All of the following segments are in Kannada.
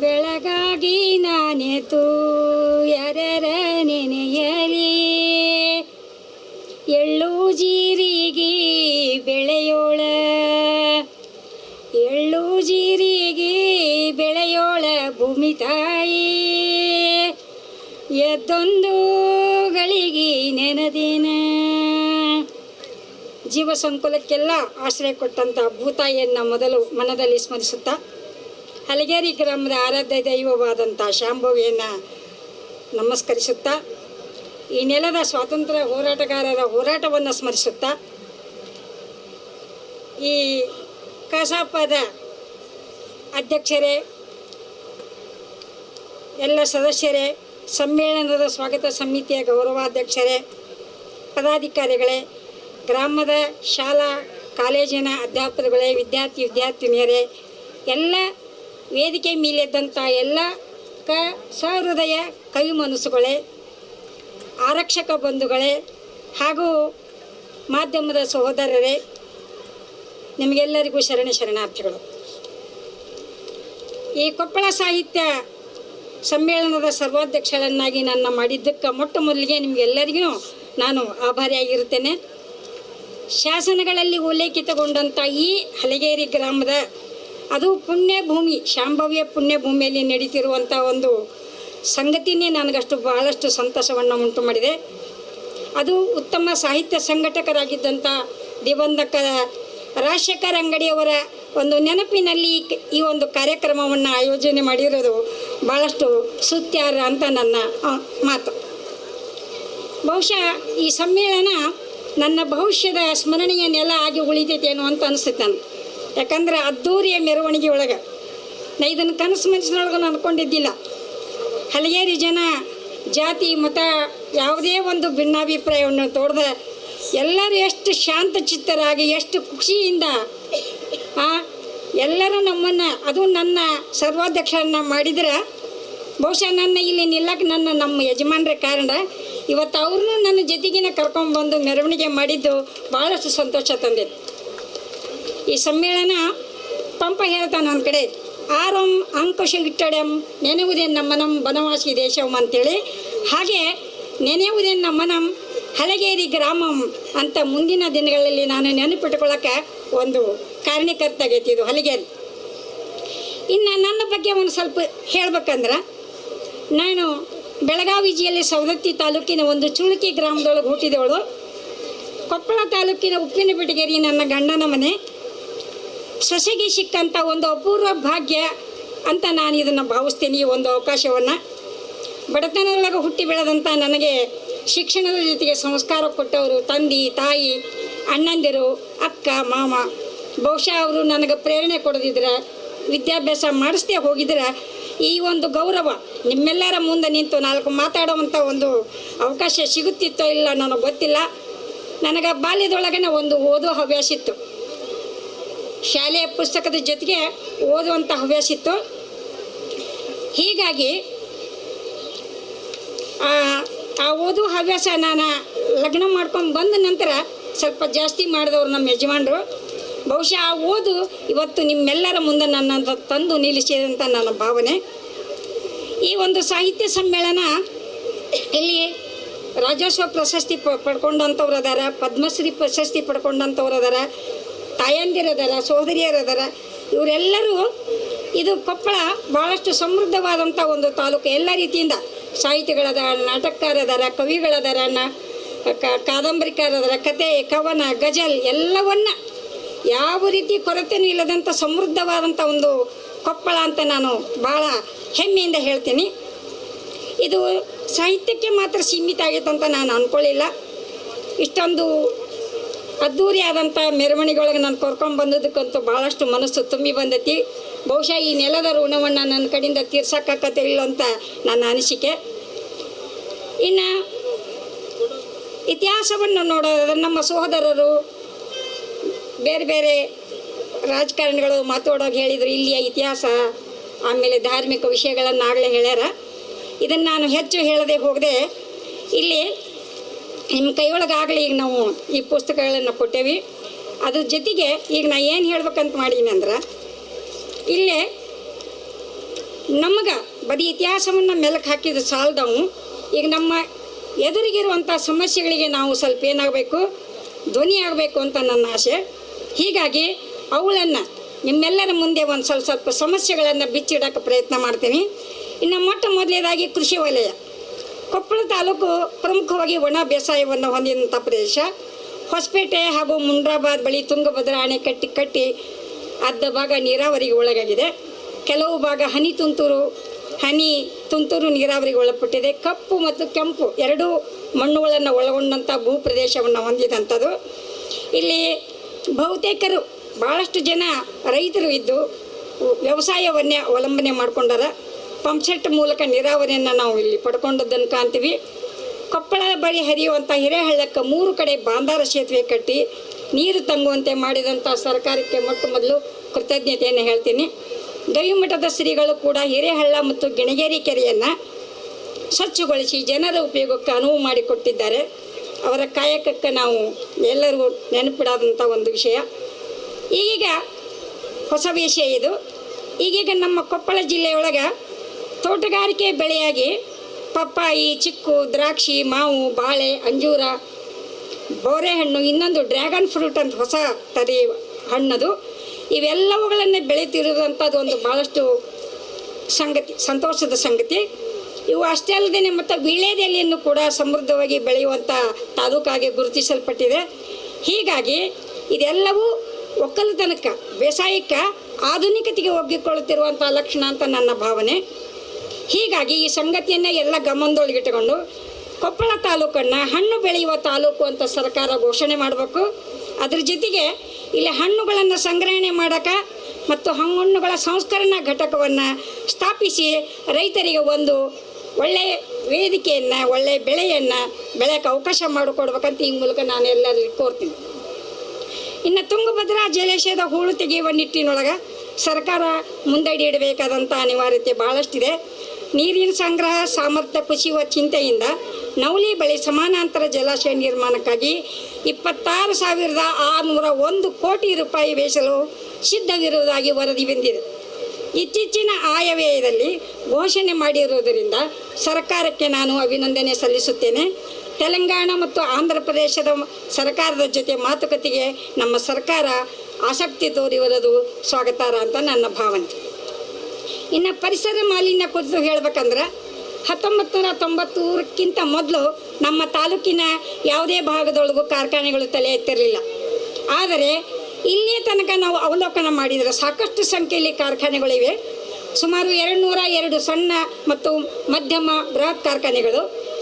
ಬೆಳಗಾಗಿ ನಾನೆತು ಯಾರ್ಯಾರ ನೆನೆಯಲಿ. ಎಳ್ಳು ಜೀರಿಗೆ ಬೆಳೆಯೋಳ. ಎಳ್ಳು ಜೀರಿಗೆ ಬೆಳೆಯೋಳ ಭೂಮಿ ತಾಯಿ. ಎದ್ದೊಂದು ಗಳಿಗೆ ನೆನದಿನ ಜೀವ ಸಂಕುಲಕ್ಕೆಲ್ಲ ಆಶ್ರಯ ಕೊಟ್ಟಂಥ ಭೂತಾಯಿಯನ್ನು ಮೊದಲು ಮನದಲ್ಲಿ ಸ್ಮರಿಸುತ್ತಾ, ಹಲಗೇರಿ ಗ್ರಾಮದ ಆರಾಧ್ಯ ದೈವವಾದಂಥ ಶಾಂಭವಿಯನ್ನು ನಮಸ್ಕರಿಸುತ್ತಾ, ಈ ನೆಲದ ಸ್ವಾತಂತ್ರ್ಯ ಹೋರಾಟಗಾರರ ಹೋರಾಟವನ್ನು ಸ್ಮರಿಸುತ್ತಾ, ಈ ಕಸಾಪದ ಅಧ್ಯಕ್ಷರೇ, ಎಲ್ಲ ಸದಸ್ಯರೇ, ಸಮ್ಮೇಳನದ ಸ್ವಾಗತ ಸಮಿತಿಯ ಗೌರವಾಧ್ಯಕ್ಷರೇ, ಪದಾಧಿಕಾರಿಗಳೇ ಗ್ರಾಮದ ಶಾಲಾ, ಕಾಲೇಜಿನ ಅಧ್ಯಾಪಕರುಗಳೇ, ವಿದ್ಯಾರ್ಥಿ, ವಿದ್ಯಾರ್ಥಿನಿಯರೇ, ಎಲ್ಲ ವೇದಿಕೆ ಮೇಲೆದ್ದಂಥ ಎಲ್ಲ ಕ ಸಹೃದಯ ಕವಿ ಮನಸ್ಸುಗಳೇ ಆರಕ್ಷಕ ಬಂಧುಗಳೇ ಹಾಗೂ ಮಾಧ್ಯಮದ ಸಹೋದರರೇ, ನಿಮಗೆಲ್ಲರಿಗೂ ಶರಣ ಶರಣಾರ್ಥಿಗಳು. ಈ ಕೊಪ್ಪಳ ಸಾಹಿತ್ಯ ಸಮ್ಮೇಳನದ ಸರ್ವಾಧ್ಯಕ್ಷರನ್ನಾಗಿ ನನ್ನ ಮಾಡಿದ್ದಕ್ಕೆ ಮೊಟ್ಟ ಮೊದಲಿಗೆ ನಿಮಗೆಲ್ಲರಿಗೂ ನಾನು ಆಭಾರಿಯಾಗಿರುತ್ತೇನೆ. ಶಾಸನಗಳಲ್ಲಿ ಉಲ್ಲೇಖಿತಗೊಂಡಂಥ ಈ ಹಲಗೇರಿ ಗ್ರಾಮದ ಅದು ಪುಣ್ಯ ಭೂಮಿ ಶಾಂಭವ್ಯ ಪುಣ್ಯ ಭೂಮಿಯಲ್ಲಿ ನಡೀತಿರುವಂಥ ಒಂದು ಸಂಗತಿನೇ ನನಗಷ್ಟು ಬಹಳಷ್ಟು ಸಂತಸವನ್ನು ಉಂಟು ಮಾಡಿದೆ. ಅದು ಉತ್ತಮ ಸಾಹಿತ್ಯ ಸಂಘಟಕರಾಗಿದ್ದಂಥ ದಿವಂಧಕ ರಾಜಶೇಖರ್ ಅಂಗಡಿಯವರ ಒಂದು ನೆನಪಿನಲ್ಲಿ ಈ ಒಂದು ಕಾರ್ಯಕ್ರಮವನ್ನು ಆಯೋಜನೆ ಮಾಡಿರೋದು ಭಾಳಷ್ಟು ಸುತ್ಯಾರ ಅಂತ ನನ್ನ ಮಾತು. ಬಹುಶಃ ಈ ಸಮ್ಮೇಳನ ನನ್ನ ಭವಿಷ್ಯದ ಸ್ಮರಣೀಯ ನೆಲ ಆಗಿ ಉಳಿತೈತೇನೋ ಅಂತ ಅನಿಸ್ತೈತೆ ನನಗೆ. ಯಾಕಂದ್ರೆ ಅದ್ದೂರಿಯ ಮೆರವಣಿಗೆ ಒಳಗೆ ನಾ ಇದನ್ನು ಕನಸು ಮನಸ್ಸಿನೊಳಗೆ ನಾನು ಅನ್ಕೊಂಡಿದ್ದಿಲ್ಲ. ಹಲಗೇರಿ ಜನ ಜಾತಿ, ಮತ ಯಾವುದೇ ಒಂದು ಭಿನ್ನಾಭಿಪ್ರಾಯವನ್ನು ತೋಡ್ದೆ ಎಲ್ಲರೂ ಎಷ್ಟು ಶಾಂತ ಚಿತ್ತರಾಗಿ ಎಷ್ಟು ಖುಷಿಯಿಂದ ಎಲ್ಲರೂ ನಮ್ಮನ್ನು, ಅದು ನನ್ನ ಸರ್ವಾಧ್ಯಕ್ಷರನ್ನ ಮಾಡಿದ್ರೆ ಬಹುಶಃ ನನ್ನ ಇಲ್ಲಿ ನಿಲ್ಲಕ್ಕೆ ನನ್ನ ನಮ್ಮ ಯಜಮಾನ್ರ ಕಾರಣ ಇವತ್ತು ಅವ್ರನ್ನೂ ನನ್ನ ಜೊತೆಗಿನ ಕರ್ಕೊಂಡ್ಬಂದು ಮೆರವಣಿಗೆ ಮಾಡಿದ್ದು ಭಾಳಷ್ಟು ಸಂತೋಷ ತಂದಿತ್ತು. ಈ ಸಮ್ಮೇಳನ ಪಂಪ ಹೇಳ್ತಾನೆ ಒಂದು ಕಡೆ, ಆರಂ ಅಂಕುಶ ಇಟ್ಟಡಂ ನೆನೆವುದೇ ನಮ್ಮನಂ ಬನವಾಸಿ ದೇಶಂ ಅಂತೇಳಿ. ಹಾಗೆ, ನೆನೆಯುವುದೇ ನಮ್ಮನಂ ಹಲಗೇರಿ ಗ್ರಾಮಂ ಅಂತ ಮುಂದಿನ ದಿನಗಳಲ್ಲಿ ನಾನು ನೆನಪಿಟ್ಕೊಳ್ಳೋಕೆ ಒಂದು ಕಾರಣೀಕರ್ತಾಗೈತಿ ಇದು ಹಲಗೇರಿ. ಇನ್ನು ನನ್ನ ಬಗ್ಗೆ ಒಂದು ಸ್ವಲ್ಪ ಹೇಳ್ಬೇಕಂದ್ರೆ ನಾನು ಬೆಳಗಾವಿ ಜಿಲ್ಲೆ ಸವದತ್ತಿ ತಾಲೂಕಿನ ಒಂದು ಚುಳುಕಿ ಗ್ರಾಮದೊಳಗೆ ಹುಟ್ಟಿದವಳು. ಕೊಪ್ಪಳ ತಾಲೂಕಿನ ಉಪ್ಪಿನ ಬಿಟಗೇರಿ ನನ್ನ ಗಂಡನ ಮನೆ. ಸೊಸೆಗೆ ಸಿಕ್ಕಂಥ ಒಂದು ಅಪೂರ್ವ ಭಾಗ್ಯ ಅಂತ ನಾನು ಇದನ್ನು ಭಾವಿಸ್ತೀನಿ ಈ ಒಂದು ಅವಕಾಶವನ್ನು. ಬಡತನದೊಳಗೆ ಹುಟ್ಟಿ ಬೆಳೆದಂಥ ನನಗೆ ಶಿಕ್ಷಣದ ಜೊತೆಗೆ ಸಂಸ್ಕಾರ ಕೊಟ್ಟವರು ತಂದೆ, ತಾಯಿ, ಅಣ್ಣಂದಿರು, ಅಕ್ಕ, ಮಾಮ. ಬಹುಶಃ ಅವರು ನನಗೆ ಪ್ರೇರಣೆ ಕೊಡದಿದ್ರೆ, ವಿದ್ಯಾಭ್ಯಾಸ ಮಾಡಿಸ್ದೇ ಹೋಗಿದ್ರೆ ಈ ಒಂದು ಗೌರವ ನಿಮ್ಮೆಲ್ಲರ ಮುಂದೆ ನಿಂತು ನಾಲ್ಕು ಮಾತಾಡುವಂಥ ಒಂದು ಅವಕಾಶ ಸಿಗುತ್ತಿತ್ತೋ ಇಲ್ಲ ನನಗೆ ಗೊತ್ತಿಲ್ಲ. ನನಗೆ ಬಾಲ್ಯದೊಳಗನೆ ಒಂದು ಓದೋ ಹವ್ಯಾಸ ಇತ್ತು. ಶಾಲೆಯ ಪುಸ್ತಕದ ಜೊತೆಗೆ ಓದುವಂಥ ಹವ್ಯಾಸ ಇತ್ತು. ಹೀಗಾಗಿ ಆ ಓದುವ ಓದು ಹವ್ಯಾಸ ನಾನು ಲಗ್ನ ಮಾಡ್ಕೊಂಡು ಬಂದ ನಂತರ ಸ್ವಲ್ಪ ಜಾಸ್ತಿ ಮಾಡಿದವರು ನಮ್ಮ ಯಜಮಾನರು. ಬಹುಶಃ ಆ ಓದು ಇವತ್ತು ನಿಮ್ಮೆಲ್ಲರ ಮುಂದೆ ನನ್ನ ತಂದು ನಿಲ್ಲಿಸಿದಂಥ ನನ್ನ ಭಾವನೆ. ಈ ಒಂದು ಸಾಹಿತ್ಯ ಸಮ್ಮೇಳನ ಇಲ್ಲಿ ರಾಜ್ಯೋತ್ಸವ ಪ್ರಶಸ್ತಿ ಪ ಪಡ್ಕೊಂಡಂಥವ್ರು ಅದಾರ, ಪದ್ಮಶ್ರೀ ಪ್ರಶಸ್ತಿ ಪಡ್ಕೊಂಡಂಥವ್ರು ಅದಾರ ತಾಯಂದಿರದಾರ ಸೋದರಿಯರು ಅದಾರ. ಇವರೆಲ್ಲರೂ ಇದು ಕೊಪ್ಪಳ ಭಾಳಷ್ಟು ಸಮೃದ್ಧವಾದಂಥ ಒಂದು ತಾಲೂಕು ಎಲ್ಲ ರೀತಿಯಿಂದ. ಸಾಹಿತಿಗಳದ ನಾಟಕಕಾರದಾರ ಕವಿಗಳದಾರ ಕಾದಂಬರಿಕಾರದಾರ ಕತೆ, ಕವನ, ಗಜಲ್ ಎಲ್ಲವನ್ನ ಯಾವ ರೀತಿ ಕೊರತೆನೂ ಇಲ್ಲದಂಥ ಸಮೃದ್ಧವಾದಂಥ ಒಂದು ಕೊಪ್ಪಳ ಅಂತ ನಾನು ಭಾಳ ಹೆಮ್ಮೆಯಿಂದ ಹೇಳ್ತೀನಿ. ಇದು ಸಾಹಿತ್ಯಕ್ಕೆ ಮಾತ್ರ ಸೀಮಿತ ಆಗೈತೆ ಅಂತ ನಾನು ಅಂದ್ಕೊಳ್ಳಿಲ್ಲ ಇಷ್ಟೊಂದು ಅದ್ಧೂರಿಯಾದಂಥ ಮೆರವಣಿಗೆಯೊಳಗೆ ಮೆರವಣಿಗೆ ನಾನು ಕರ್ಕೊಂಡು ಬಂದದಕ್ಕಂತೂ ಭಾಳಷ್ಟು ಮನಸ್ಸು ತುಂಬಿ ಬಂದೈತಿ. ಬಹುಶಃ ಈ ನೆಲದ ಋಣವನ್ನು ನನ್ನ ಕಡೆಯಿಂದ ತೀರ್ಸಕ್ಕಾಗತ್ತೆ ಇಲ್ಲ ಅಂತ ನನ್ನ ಅನಿಸಿಕೆ. ಇನ್ನು ಇತಿಹಾಸವನ್ನು ನೋಡೋದಾದ್ರೆ ನಮ್ಮ ಸಹೋದರರು ಬೇರೆ ಬೇರೆ ರಾಜಕಾರಣಿಗಳು ಮಾತಾಡೋಕೆ ಹೇಳಿದರು, ಇಲ್ಲಿಯ ಇತಿಹಾಸ, ಆಮೇಲೆ ಧಾರ್ಮಿಕ ವಿಷಯಗಳನ್ನು ಆಗಲೇ ಹೇಳ್ಯಾರ. ಇದನ್ನು ನಾನು ಹೆಚ್ಚು ಹೇಳದೆ ಹೋಗದೆ, ಇಲ್ಲಿ ನಿಮ್ಮ ಕೈಯೊಳಗಾಗಲಿ ಈಗ ನಾವು ಈ ಪುಸ್ತಕಗಳನ್ನು ಕೊಟ್ಟೇವಿ. ಅದ್ರ ಜೊತೆಗೆ ಈಗ ನಾ ಏನು ಹೇಳ್ಬೇಕಂತ ಮಾಡೀನಿ ಅಂದ್ರೆ, ಇಲ್ಲೇ ನಮಗೆ ಬರೀ ಇತಿಹಾಸವನ್ನು ಮೆಲಕ್ಕೆ ಹಾಕಿದ ಸಾಲದವು, ಈಗ ನಮ್ಮ ಎದುರಿಗಿರುವಂಥ ಸಮಸ್ಯೆಗಳಿಗೆ ನಾವು ಸ್ವಲ್ಪ ಏನಾಗಬೇಕು, ಧ್ವನಿ ಆಗಬೇಕು ಅಂತ ನನ್ನ ಆಸೆ. ಹೀಗಾಗಿ ಅವುಗಳನ್ನು ನಿಮ್ಮೆಲ್ಲರ ಮುಂದೆ ಒಂದು ಸ್ವಲ್ಪ ಸ್ವಲ್ಪ ಸಮಸ್ಯೆಗಳನ್ನು ಬಿಚ್ಚಿಡೋಕ್ಕೆ ಪ್ರಯತ್ನ ಮಾಡ್ತೀನಿ. ಇನ್ನು ಮೊಟ್ಟ ಮೊದಲನೇದಾಗಿ ಕೃಷಿ ವಲಯ. ಕೊಪ್ಪಳ ತಾಲೂಕು ಪ್ರಮುಖವಾಗಿ ಒಣ ಬೇಸಾಯವನ್ನು ಹೊಂದಿದಂಥ ಪ್ರದೇಶ. ಹೊಸಪೇಟೆ ಹಾಗೂ ಮುಂಡ್ರಾಬಾದ್ ಬಳಿ ತುಂಗಭದ್ರಾ ಅಣೆಕಟ್ಟಿ ಕಟ್ಟಿ ಅರ್ಧ ಭಾಗ ನೀರಾವರಿಗೆ ಒಳಗಾಗಿದೆ. ಕೆಲವು ಭಾಗ ಹನಿ ತುಂತುರು ಹನಿ ತುಂತುರು ನೀರಾವರಿಗೆ ಒಳಪಟ್ಟಿದೆ. ಕಪ್ಪು ಮತ್ತು ಕೆಂಪು ಎರಡೂ ಮಣ್ಣುಗಳನ್ನು ಒಳಗೊಂಡಂಥ ಭೂ ಪ್ರದೇಶವನ್ನು ಹೊಂದಿದಂಥದ್ದು ಇಲ್ಲಿ ಬಹುತೇಕರು ಭಾಳಷ್ಟು ಜನ ರೈತರು ಇದ್ದು ವ್ಯವಸಾಯವನ್ನೇ ಅವಲಂಬನೆ ಮಾಡ್ಕೊಂಡಾರ. ಪಂಪ್ಸೆಟ್ ಮೂಲಕ ನೀರಾವರಿಯನ್ನು ನಾವು ಇಲ್ಲಿ ಪಡ್ಕೊಂಡದ್ದನ್ನು ಕಾಣ್ತೀವಿ. ಕೊಪ್ಪಳ ಬಳಿ ಹರಿಯುವಂಥ ಹಿರೇಹಳ್ಳಕ್ಕೆ ಮೂರು ಕಡೆ ಬಾಂಧಾರ ಸೇತುವೆ ಕಟ್ಟಿ ನೀರು ತಂಗುವಂತೆ ಮಾಡಿದಂಥ ಸರ್ಕಾರಕ್ಕೆ ಮೊಟ್ಟ ಮೊದಲು ಕೃತಜ್ಞತೆಯನ್ನು ಹೇಳ್ತೀನಿ. ಗವಿಮಠದ ಶ್ರೀಗಳು ಕೂಡ ಹಿರೇಹಳ್ಳ ಮತ್ತು ಗಿಣಗೇರಿ ಕೆರೆಯನ್ನು ಸ್ವಚ್ಛಗೊಳಿಸಿ ಜನರ ಉಪಯೋಗಕ್ಕೆ ಅನುವು ಮಾಡಿಕೊಟ್ಟಿದ್ದಾರೆ. ಅವರ ಕಾಯಕಕ್ಕೆ ನಾವು ಎಲ್ಲರಿಗೂ ನೆನಪಿಡಾದಂಥ ಒಂದು ವಿಷಯ. ಈಗೀಗ ಹೊಸ ವಿಷಯ ಇದು. ಈಗೀಗ ನಮ್ಮ ಕೊಪ್ಪಳ ಜಿಲ್ಲೆಯೊಳಗೆ ತೋಟಗಾರಿಕೆ ಬೆಳೆಯಾಗಿ ಪಪ್ಪಾಯಿ, ಚಿಕ್ಕು, ದ್ರಾಕ್ಷಿ, ಮಾವು, ಬಾಳೆ, ಅಂಜೂರ, ಬೋರೆಹಣ್ಣು, ಇನ್ನೊಂದು ಡ್ರ್ಯಾಗನ್ ಫ್ರೂಟ್ ಅಂತ ಹೊಸ ತರಿ ಹಣ್ಣದು. ಇವೆಲ್ಲವುಗಳನ್ನು ಬೆಳೀತಿರುವಂಥದ್ದು ಒಂದು ಭಾಳಷ್ಟು ಸಂಗತಿ, ಸಂತೋಷದ ಸಂಗತಿ. ಇವು ಅಷ್ಟೇ ಅಲ್ಲದೆ ಮತ್ತು ವೀಳ್ಯದೆಲೆಯನ್ನು ಕೂಡ ಸಮೃದ್ಧವಾಗಿ ಬೆಳೆಯುವಂಥ ತಾಲೂಕಾಗಿ ಗುರುತಿಸಲ್ಪಟ್ಟಿದೆ. ಹೀಗಾಗಿ ಇದೆಲ್ಲವೂ ಒಕ್ಕಲುತನಕ್ಕೆ ಬೇಸಾಯಕ್ಕೆ ಆಧುನಿಕತೆಗೆ ಒಗ್ಗಿಕೊಳ್ಳುತ್ತಿರುವಂಥ ಲಕ್ಷಣ ಅಂತ ನನ್ನ ಭಾವನೆ. ಹೀಗಾಗಿ ಈ ಸಂಗತಿಯನ್ನೇ ಎಲ್ಲ ಗಮನದೊಳಗಿಟ್ಟುಕೊಂಡು ಕೊಪ್ಪಳ ತಾಲೂಕನ್ನು ಹಣ್ಣು ಬೆಳೆಯುವ ತಾಲೂಕು ಅಂತ ಸರ್ಕಾರ ಘೋಷಣೆ ಮಾಡಬೇಕು. ಅದ್ರ ಜೊತೆಗೆ ಇಲ್ಲಿ ಹಣ್ಣುಗಳನ್ನು ಸಂಗ್ರಹಣೆ ಮಾಡೋಕೆ ಮತ್ತು ಹಣ್ಣುಗಳ ಸಂಸ್ಕರಣಾ ಘಟಕವನ್ನು ಸ್ಥಾಪಿಸಿ ರೈತರಿಗೆ ಒಂದು ಒಳ್ಳೆಯ ವೇದಿಕೆಯನ್ನು ಒಳ್ಳೆಯ ಬೆಳೆಯನ್ನು ಬೆಳೆಯೋಕೆ ಅವಕಾಶ ಮಾಡಿಕೊಡ್ಬೇಕಂತ ಈ ಮೂಲಕ ನಾನು ಎಲ್ಲರಲ್ಲಿ ಕೋರ್ತೀನಿ. ಇನ್ನು ತುಂಗಭದ್ರಾ ಜಲಾಶಯದ ಹೂಳು ತೆಗೆಯುವ ನಿಟ್ಟಿನೊಳಗೆ ಸರ್ಕಾರ ಮುಂದಡಿ ಇಡಬೇಕಾದಂಥ ಅನಿವಾರ್ಯತೆ ಭಾಳಷ್ಟಿದೆ ನೀರಿನ ಸಂಗ್ರಹ, ಸಾಮರ್ಥ್ಯ ಕುಸಿಯುವ ಚಿಂತೆಯಿಂದ ನವಲಿ ಬಳಿ ಸಮಾನಾಂತರ ಜಲಾಶಯ ನಿರ್ಮಾಣಕ್ಕಾಗಿ ಇಪ್ಪತ್ತಾರು ಸಾವಿರದ ಆರುನೂರ ಒಂದು ಕೋಟಿ ರೂಪಾಯಿ ವೇಸಲು ಸಿದ್ಧವಿರುವುದಾಗಿ ವರದಿ ಬಂದಿದೆ. ಇತ್ತೀಚಿನ ಆಯವ್ಯಯದಲ್ಲಿ ಘೋಷಣೆ ಮಾಡಿರುವುದರಿಂದ ಸರ್ಕಾರಕ್ಕೆ ನಾನು ಅಭಿನಂದನೆ ಸಲ್ಲಿಸುತ್ತೇನೆ. ತೆಲಂಗಾಣ ಮತ್ತು ಆಂಧ್ರ ಪ್ರದೇಶದ ಸರ್ಕಾರದ ಜೊತೆ ಮಾತುಕತೆಗೆ ನಮ್ಮ ಸರ್ಕಾರ ಆಸಕ್ತಿ ತೋರಿರುವುದು ಸ್ವಾಗತಾರ ಅಂತ ನನ್ನ ಭಾವನೆ. ಇನ್ನು ಪರಿಸರ ಮಾಲಿನ್ಯ ಕುರಿತು ಹೇಳಬೇಕಂದ್ರೆ ಹತ್ತೊಂಬತ್ತು ನೂರ ತೊಂಬತ್ತೂರಕ್ಕಿಂತ ಮೊದಲು ನಮ್ಮ ತಾಲೂಕಿನ ಯಾವುದೇ ಭಾಗದೊಳಗೂ ಕಾರ್ಖಾನೆಗಳು ತಲೆ ಎತ್ತಿರಲಿಲ್ಲ. ಆದರೆ ಇಲ್ಲಿಯ ತನಕ ನಾವು ಅವಲೋಕನ ಮಾಡಿದರೆ ಸಾಕಷ್ಟು ಸಂಖ್ಯೆಯಲ್ಲಿ ಕಾರ್ಖಾನೆಗಳಿವೆ. ಸುಮಾರು ಎರಡು ನೂರ ಎರಡು ಸಣ್ಣ ಮತ್ತು ಮಧ್ಯಮ ಬೃಹತ್ ಕಾರ್ಖಾನೆಗಳು.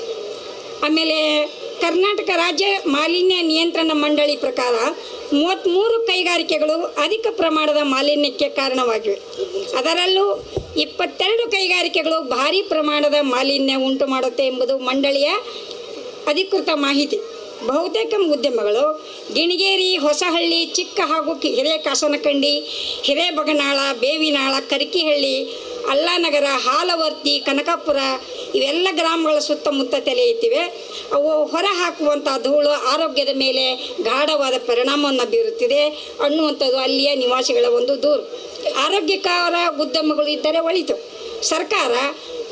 ಆಮೇಲೆ ಕರ್ನಾಟಕ ರಾಜ್ಯ ಮಾಲಿನ್ಯ ನಿಯಂತ್ರಣ ಮಂಡಳಿ ಪ್ರಕಾರ ಮೂವತ್ತ್ಮೂರು ಕೈಗಾರಿಕೆಗಳು ಅಧಿಕ ಪ್ರಮಾಣದ ಮಾಲಿನ್ಯಕ್ಕೆ ಕಾರಣವಾಗಿವೆ. ಅದರಲ್ಲೂ ಇಪ್ಪತ್ತೆರಡು ಕೈಗಾರಿಕೆಗಳು ಭಾರಿ ಪ್ರಮಾಣದ ಮಾಲಿನ್ಯ ಉಂಟು ಮಾಡುತ್ತೆ ಎಂಬುದು ಮಂಡಳಿಯ ಅಧಿಕೃತ ಮಾಹಿತಿ. ಬಹುತೇಕ ಉದ್ಯಮಗಳು ಗಿಣಿಗೇರಿ, ಹೊಸಹಳ್ಳಿ, ಚಿಕ್ಕ ಹಾಗೂ ಹಿರೇಕಾಸನಕಂಡಿ ಹಿರೇಬಗನಾಳ ಬೇವಿನಾಳ, ಕರಿಕಿಹಳ್ಳಿ ಅಲ್ಲಾನಗರ ಹಾಲವರ್ತಿ, ಕನಕಪುರ ಇವೆಲ್ಲ ಗ್ರಾಮಗಳ ಸುತ್ತಮುತ್ತ ತಲೆಯುತ್ತಿವೆ ಅವು ಹೊರ ಹಾಕುವಂಥ ಧೂಳು ಆರೋಗ್ಯದ ಮೇಲೆ ಗಾಢವಾದ ಪರಿಣಾಮವನ್ನು ಬೀರುತ್ತಿದೆ ಅನ್ನುವಂಥದ್ದು ಅಲ್ಲಿಯ ನಿವಾಸಿಗಳ ಒಂದು ದೂರು. ಆರೋಗ್ಯಕರ ಉದ್ಯಮಗಳು ಇದ್ದರೆ ಒಳಿತು. ಸರ್ಕಾರ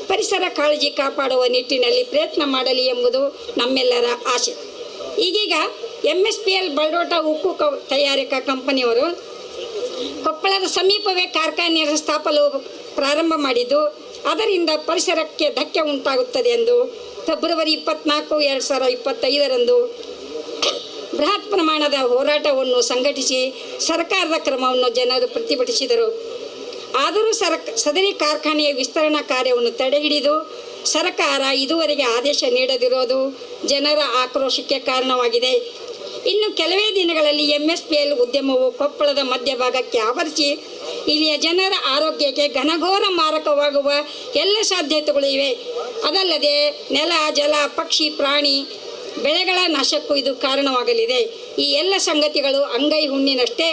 ಪರಿಸರ ಕಾಳಜಿ ಕಾಪಾಡುವ ನಿಟ್ಟಿನಲ್ಲಿ ಪ್ರಯತ್ನ ಮಾಡಲಿ ಎಂಬುದು ನಮ್ಮೆಲ್ಲರ ಆಸೆ. ಈಗೀಗ M S P L Baldota ಉಕ್ಕು ಕ ತಯಾರಿಕಾ ಕಂಪನಿಯವರು ಕೊಪ್ಪಳದ ಸಮೀಪವೇ ಕಾರ್ಖಾನೆಯ ಸ್ಥಾಪಲು ಪ್ರಾರಂಭ ಮಾಡಿದ್ದು, ಅದರಿಂದ ಪರಿಸರಕ್ಕೆ ಧಕ್ಕೆ ಉಂಟಾಗುತ್ತದೆ ಎಂದು ಫೆಬ್ರವರಿ ಇಪ್ಪತ್ನಾಲ್ಕು, ಎರಡು ಸಾವಿರದ ಇಪ್ಪತ್ತೈದರಂದು ಬೃಹತ್ ಪ್ರಮಾಣದ ಹೋರಾಟವನ್ನು ಸಂಘಟಿಸಿ ಸರ್ಕಾರದ ಕ್ರಮವನ್ನು ಜನರು ಪ್ರತಿಭಟಿಸಿದರು. ಆದರೂ ಸರ್ ಸದರಿ ಕಾರ್ಖಾನೆಯ ವಿಸ್ತರಣಾ ಕಾರ್ಯವನ್ನು ತಡೆಹಿಡಿದು ಸರ್ಕಾರ ಇದುವರೆಗೆ ಆದೇಶ ನೀಡದಿರೋದು ಜನರ ಆಕ್ರೋಶಕ್ಕೆ ಕಾರಣವಾಗಿದೆ. ಇನ್ನು ಕೆಲವೇ ದಿನಗಳಲ್ಲಿ ಎಂ ಎಸ್ ಪಿ ಎಲ್ ಉದ್ಯಮವು ಕೊಪ್ಪಳದ ಮಧ್ಯಭಾಗಕ್ಕೆ ಆವರಿಸಿ, ಇಲ್ಲಿಯ ಜನರ ಆರೋಗ್ಯಕ್ಕೆ ಘನಘೋರ ಮಾರಕವಾಗುವ ಎಲ್ಲ ಸಾಧ್ಯತೆಗಳು ಇವೆ. ಅದಲ್ಲದೆ ನೆಲ, ಜಲ, ಪಕ್ಷಿ, ಪ್ರಾಣಿ ಬೆಳೆಗಳ ನಾಶಕ್ಕೂ ಇದು ಕಾರಣವಾಗಲಿದೆ. ಈ ಎಲ್ಲ ಸಂಗತಿಗಳು ಅಂಗೈ ಹುಣ್ಣಿನಷ್ಟೇ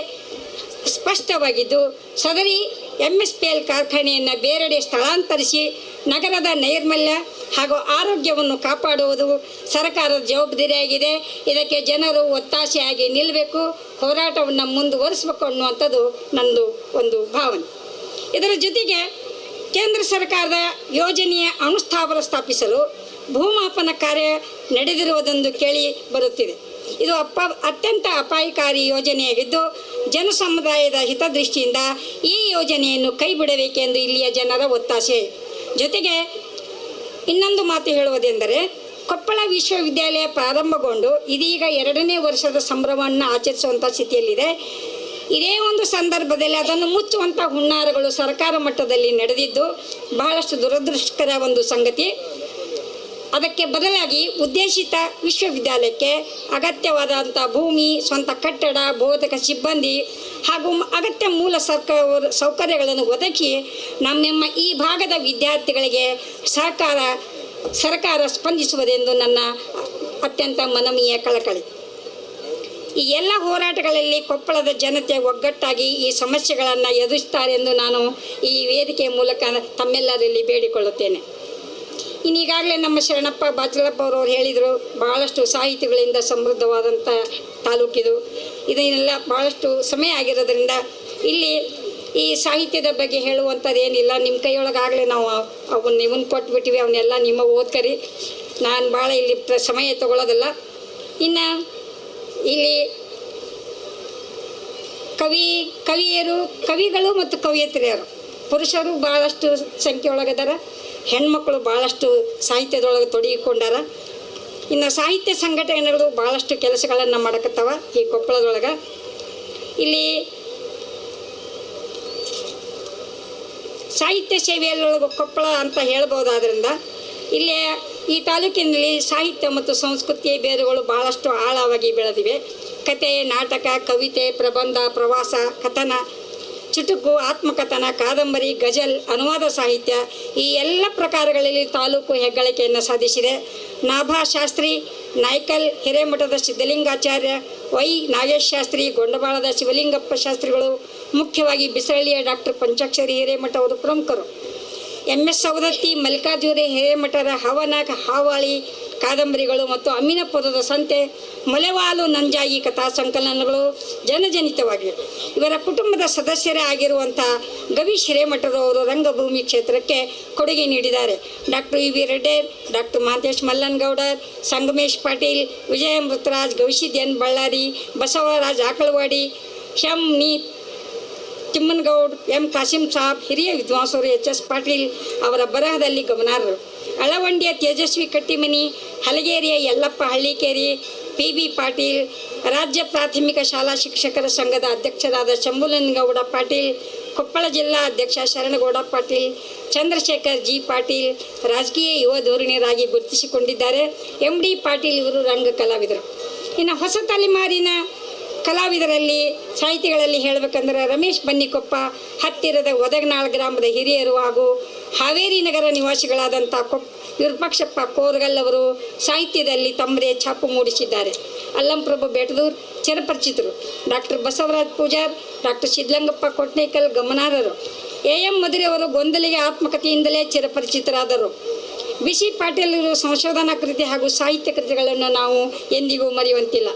ಸ್ಪಷ್ಟವಾಗಿದ್ದು, ಸದರಿ ಎಸ್ ಪಿ ಎಲ್ ಕಾರ್ಖಾನೆಯನ್ನು ಬೇರೆಡೆ ಸ್ಥಳಾಂತರಿಸಿ ನಗರದ ನೈರ್ಮಲ್ಯ ಹಾಗೂ ಆರೋಗ್ಯವನ್ನು ಕಾಪಾಡುವುದು ಸರ್ಕಾರದ ಜವಾಬ್ದಾರಿಯಾಗಿದೆ. ಇದಕ್ಕೆ ಜನರು ಒತ್ತಾಸೆಯಾಗಿ ನಿಲ್ಲಬೇಕು ಹೋರಾಟವನ್ನು ಮುಂದುವರಿಸಬೇಕು ಅನ್ನುವಂಥದ್ದು ನಂದು ಒಂದು ಭಾವನೆ. ಇದರ ಜೊತೆಗೆ ಕೇಂದ್ರ ಸರ್ಕಾರದ ಯೋಜನೆಯ ಅನುಸ್ಥಾಪನ ಸ್ಥಾಪಿಸಲು ಭೂಮಾಪನ ಕಾರ್ಯ ನಡೆದಿರುವುದೊಂದು ಕೇಳಿ ಬರುತ್ತಿದೆ. ಇದು ಅಪ್ಪ ಅತ್ಯಂತ ಅಪಾಯಕಾರಿ ಯೋಜನೆಯಾಗಿದ್ದು, ಜನಸಮುದಾಯದ ಹಿತದೃಷ್ಟಿಯಿಂದ ಈ ಯೋಜನೆಯನ್ನು ಕೈ ಬಿಡಬೇಕೆಂದು ಇಲ್ಲಿಯ ಜನರ ಒತ್ತಾಸೆ. ಜೊತೆಗೆ ಇನ್ನೊಂದು ಮಾತು ಹೇಳುವುದೆಂದರೆ, ಕೊಪ್ಪಳ ವಿಶ್ವವಿದ್ಯಾಲಯ ಪ್ರಾರಂಭಗೊಂಡು ಇದೀಗ ಎರಡನೇ ವರ್ಷದ ಸಂಭ್ರಮವನ್ನು ಆಚರಿಸುವಂಥ ಸ್ಥಿತಿಯಲ್ಲಿದೆ. ಇದೇ ಒಂದು ಸಂದರ್ಭದಲ್ಲಿ ಅದನ್ನು ಮುಚ್ಚುವಂಥ ಹುನ್ನಾರಗಳು ಸರ್ಕಾರ ಮಟ್ಟದಲ್ಲಿ ನಡೆದಿದ್ದು, ಬಹಳಷ್ಟು ದುರದೃಷ್ಟಕರ ಒಂದು ಸಂಗತಿ. ಅದಕ್ಕೆ ಬದಲಾಗಿ ಉದ್ದೇಶಿತ ವಿಶ್ವವಿದ್ಯಾಲಯಕ್ಕೆ ಅಗತ್ಯವಾದಂಥ ಭೂಮಿ, ಸ್ವಂತ ಕಟ್ಟಡ, ಬೋಧಕ ಸಿಬ್ಬಂದಿ ಹಾಗೂ ಅಗತ್ಯ ಮೂಲ ಸರ್ಕ ಸೌಕರ್ಯಗಳನ್ನು ಒದಗಿ ನಮ್ಮೆಮ್ಮ ಈ ಭಾಗದ ವಿದ್ಯಾರ್ಥಿಗಳಿಗೆ ಸರ್ಕಾರ ಸರ್ಕಾರ ಸ್ಪಂದಿಸುವುದೆಂದು ನನ್ನ ಅತ್ಯಂತ ಮನಮೀಯ ಕಳಕಳಿ. ಈ ಎಲ್ಲ ಹೋರಾಟಗಳಲ್ಲಿ ಕೊಪ್ಪಳದ ಜನತೆ ಒಗ್ಗಟ್ಟಾಗಿ ಈ ಸಮಸ್ಯೆಗಳನ್ನು ಎದುರಿಸ್ತಾರೆ ಎಂದು ನಾನು ಈ ವೇದಿಕೆಯ ಮೂಲಕ ತಮ್ಮೆಲ್ಲರಲ್ಲಿ ಬೇಡಿಕೊಳ್ಳುತ್ತೇನೆ. ಇನ್ನು ಈಗಾಗಲೇ ನಮ್ಮ ಶರಣಪ್ಪ ಬಾಚಲಪ್ಪ ಅವರು ಹೇಳಿದರು ಭಾಳಷ್ಟು ಸಾಹಿತಿಗಳಿಂದ ಸಮೃದ್ಧವಾದಂಥ ತಾಲೂಕಿದು ಇದನ್ನೆಲ್ಲ ಭಾಳಷ್ಟು ಸಮಯ ಆಗಿರೋದ್ರಿಂದ ಇಲ್ಲಿ ಈ ಸಾಹಿತ್ಯದ ಬಗ್ಗೆ ಹೇಳುವಂಥದ್ದು ಏನಿಲ್ಲ ನಿಮ್ಮ ಕೈಯೊಳಗಾಗಲೇ ನಾವು ಅವನ್ನ ಇವನ್ ಕೊಟ್ಬಿಟ್ಟಿವಿ, ಅವನ್ನೆಲ್ಲ ನಿಮ್ಮ ಓದ್ಕರಿ. ನಾನು ಭಾಳ ಇಲ್ಲಿ ಸಮಯ ತಗೊಳ್ಳೋದಲ್ಲ ಇನ್ನು ಇಲ್ಲಿ ಕವಿ, ಕವಿಯರು, ಕವಿಗಳು ಮತ್ತು ಕವಿಯತ್ರಿಯರು, ಪುರುಷರು ಭಾಳಷ್ಟು ಸಂಖ್ಯೆ ಒಳಗದಾರ ಹೆಣ್ಮಕ್ಳು ಭಾಳಷ್ಟು ಸಾಹಿತ್ಯದೊಳಗೆ ತೊಡಗಿಕೊಂಡಾರ. ಇನ್ನು ಸಾಹಿತ್ಯ ಸಂಘಟನೆಗಳು ಭಾಳಷ್ಟು ಕೆಲಸಗಳನ್ನು ಮಾಡಕತ್ತವ ಈ ಕೊಪ್ಪಳದೊಳಗೆ. ಇಲ್ಲಿ ಸಾಹಿತ್ಯ ಸೇವೆಯಲ್ಲೊಳಗೆ ಕೊಪ್ಪಳ ಅಂತ ಹೇಳ್ಬೋದಾದ್ರಿಂದ ಇಲ್ಲಿ ಈ ತಾಲೂಕಿನಲ್ಲಿ ಸಾಹಿತ್ಯ ಮತ್ತು ಸಂಸ್ಕೃತಿಯ ಬೇರುಗಳು ಭಾಳಷ್ಟು ಆಳವಾಗಿ ಬೆಳೆದಿವೆ. ಕತೆ, ನಾಟಕ, ಕವಿತೆ, ಪ್ರಬಂಧ, ಪ್ರವಾಸ, ಕಥನ ಚುಟುಕು, ಆತ್ಮಕಥನ, ಕಾದಂಬರಿ, ಗಜಲ್, ಅನುವಾದ ಸಾಹಿತ್ಯ ಈ ಎಲ್ಲ ಪ್ರಕಾರಗಳಲ್ಲಿ ತಾಲೂಕು ಹೆಗ್ಗಳಿಕೆಯನ್ನು ಸಾಧಿಸಿದೆ. ನಾಭಾ ಶಾಸ್ತ್ರಿ ನಾಯ್ಕಲ್, ಹಿರೇಮಠದ ಸಿದ್ಧಲಿಂಗಾಚಾರ್ಯ, ವೈ ನಾಗೇಶ್ ಶಾಸ್ತ್ರಿ ಗೊಂಡಬಾಳದ ಶಿವಲಿಂಗಪ್ಪ ಶಾಸ್ತ್ರಿಗಳು, ಮುಖ್ಯವಾಗಿ ಬಿಸರಳ್ಳಿಯ ಡಾಕ್ಟರ್ ಪಂಚಾಕ್ಷರಿ ಹಿರೇಮಠ ಅವರು ಪ್ರಮುಖರು. ಎಂ ಎಸ್ ಸವದತ್ತಿ, ಮಲ್ಲಿಕಾರ್ಜುನ ಹಿರೇಮಠರ ಹವನ ಹಾವಾಳಿ ಕಾದಂಬರಿಗಳು ಮತ್ತು ಅಮ್ಮಿನಪುರದ ಸಂತೆ, ಮಲೆವಾಲು ನಂಜಾಯಿ ಕಥಾ ಸಂಕಲನಗಳು ಜನಜನಿತವಾಗಿವೆ. ಇವರ ಕುಟುಂಬದ ಸದಸ್ಯರೇ ಆಗಿರುವಂಥ ಗವಿ ಹಿರೇಮಠರವರು ರಂಗಭೂಮಿ ಕ್ಷೇತ್ರಕ್ಕೆ ಕೊಡುಗೆ ನೀಡಿದ್ದಾರೆ. Doctor U V Reddy, doctor Mahantesh Mallangoudar Sangamesh Patil Vijaya Mrutharaj Gavisid N Ballari, Basavaraj Akalawadi ಶಂ ನೀ ತಿಮ್ಮನಗೌಡ್, ಎಂ. ಕಾಸಿಂ ಸಾಬ್, ಹಿರಿಯ ವಿದ್ವಾಂಸರು ಎಚ್. ಎಸ್. ಪಾಟೀಲ್ ಅವರ ಬರಹದಲ್ಲಿ ಗಮನಾರ್ಹರು. ಅಳವಂಡಿಯ ತೇಜಸ್ವಿ ಕಟ್ಟಿಮನಿ, ಹಲಗೇರಿಯ ಯಲ್ಲಪ್ಪ ಹಳ್ಳಿಕೇರಿ, ಪಿ. ಬಿ. ಪಾಟೀಲ್, ರಾಜ್ಯ ಪ್ರಾಥಮಿಕ ಶಾಲಾ ಶಿಕ್ಷಕರ ಸಂಘದ ಅಧ್ಯಕ್ಷರಾದ ಶಂಭುಲನ್ಗೌಡ ಪಾಟೀಲ್, ಕೊಪ್ಪಳ ಜಿಲ್ಲಾ ಅಧ್ಯಕ್ಷ ಶರಣಗೌಡ ಪಾಟೀಲ್, ಚಂದ್ರಶೇಖರ್ ಜಿ. ಪಾಟೀಲ್ ರಾಜಕೀಯ ಯುವ ಧೋರಣೆಯರಾಗಿ ಗುರುತಿಸಿಕೊಂಡಿದ್ದಾರೆ. ಎಂ. ಡಿ. ಪಾಟೀಲ್ ಇವರು ರಂಗ ಕಲಾವಿದರು ಇನ್ನು ಹೊಸ ತಲೆಮಾರಿನ ಕಲಾವಿದರಲ್ಲಿ, ಸಾಹಿತಿಗಳಲ್ಲಿ ಹೇಳಬೇಕಂದ್ರೆ ರಮೇಶ್ ಬನ್ನಿಕೊಪ್ಪ, ಹತ್ತಿರದ ಒದಗನಾಳ್ ಗ್ರಾಮದ ಹಿರಿಯರು ಹಾಗೂ ಹಾವೇರಿ ನಗರ ನಿವಾಸಿಗಳಾದಂಥ ಕೊಪ್ ವಿರೂಪಾಕ್ಷಪ್ಪ ಕೋರ್ಗಲ್ ಅವರು ಸಾಹಿತ್ಯದಲ್ಲಿ ತಮ್ಮದೇ ಛಾಪು ಮೂಡಿಸಿದ್ದಾರೆ. ಅಲ್ಲಂಪ್ರಭು ಬೇಟದೂರ್ ಚಿರಪರಿಚಿತರು ಡಾಕ್ಟರ್ ಬಸವರಾಜ್ ಪೂಜಾರ್, ಡಾಕ್ಟರ್ ಸಿದ್ಧಲಿಂಗಪ್ಪ ಕೊಟ್ನೇಕಲ್ ಗಮನಾರ್ಹರು. ಎ ಎಂ ಮಧುರೆಯವರು ಗೊಂದಲಿಗೆ ಆತ್ಮಕಥೆಯಿಂದಲೇ ಚಿರಪರಿಚಿತರಾದರು ಬಿ ಸಿ ಪಾಟೀಲ್ ಸಂಶೋಧನಾ ಕೃತಿ ಹಾಗೂ ಸಾಹಿತ್ಯ ಕೃತಿಗಳನ್ನು ನಾವು ಎಂದಿಗೂ ಮರೆಯುವಂತಿಲ್ಲ.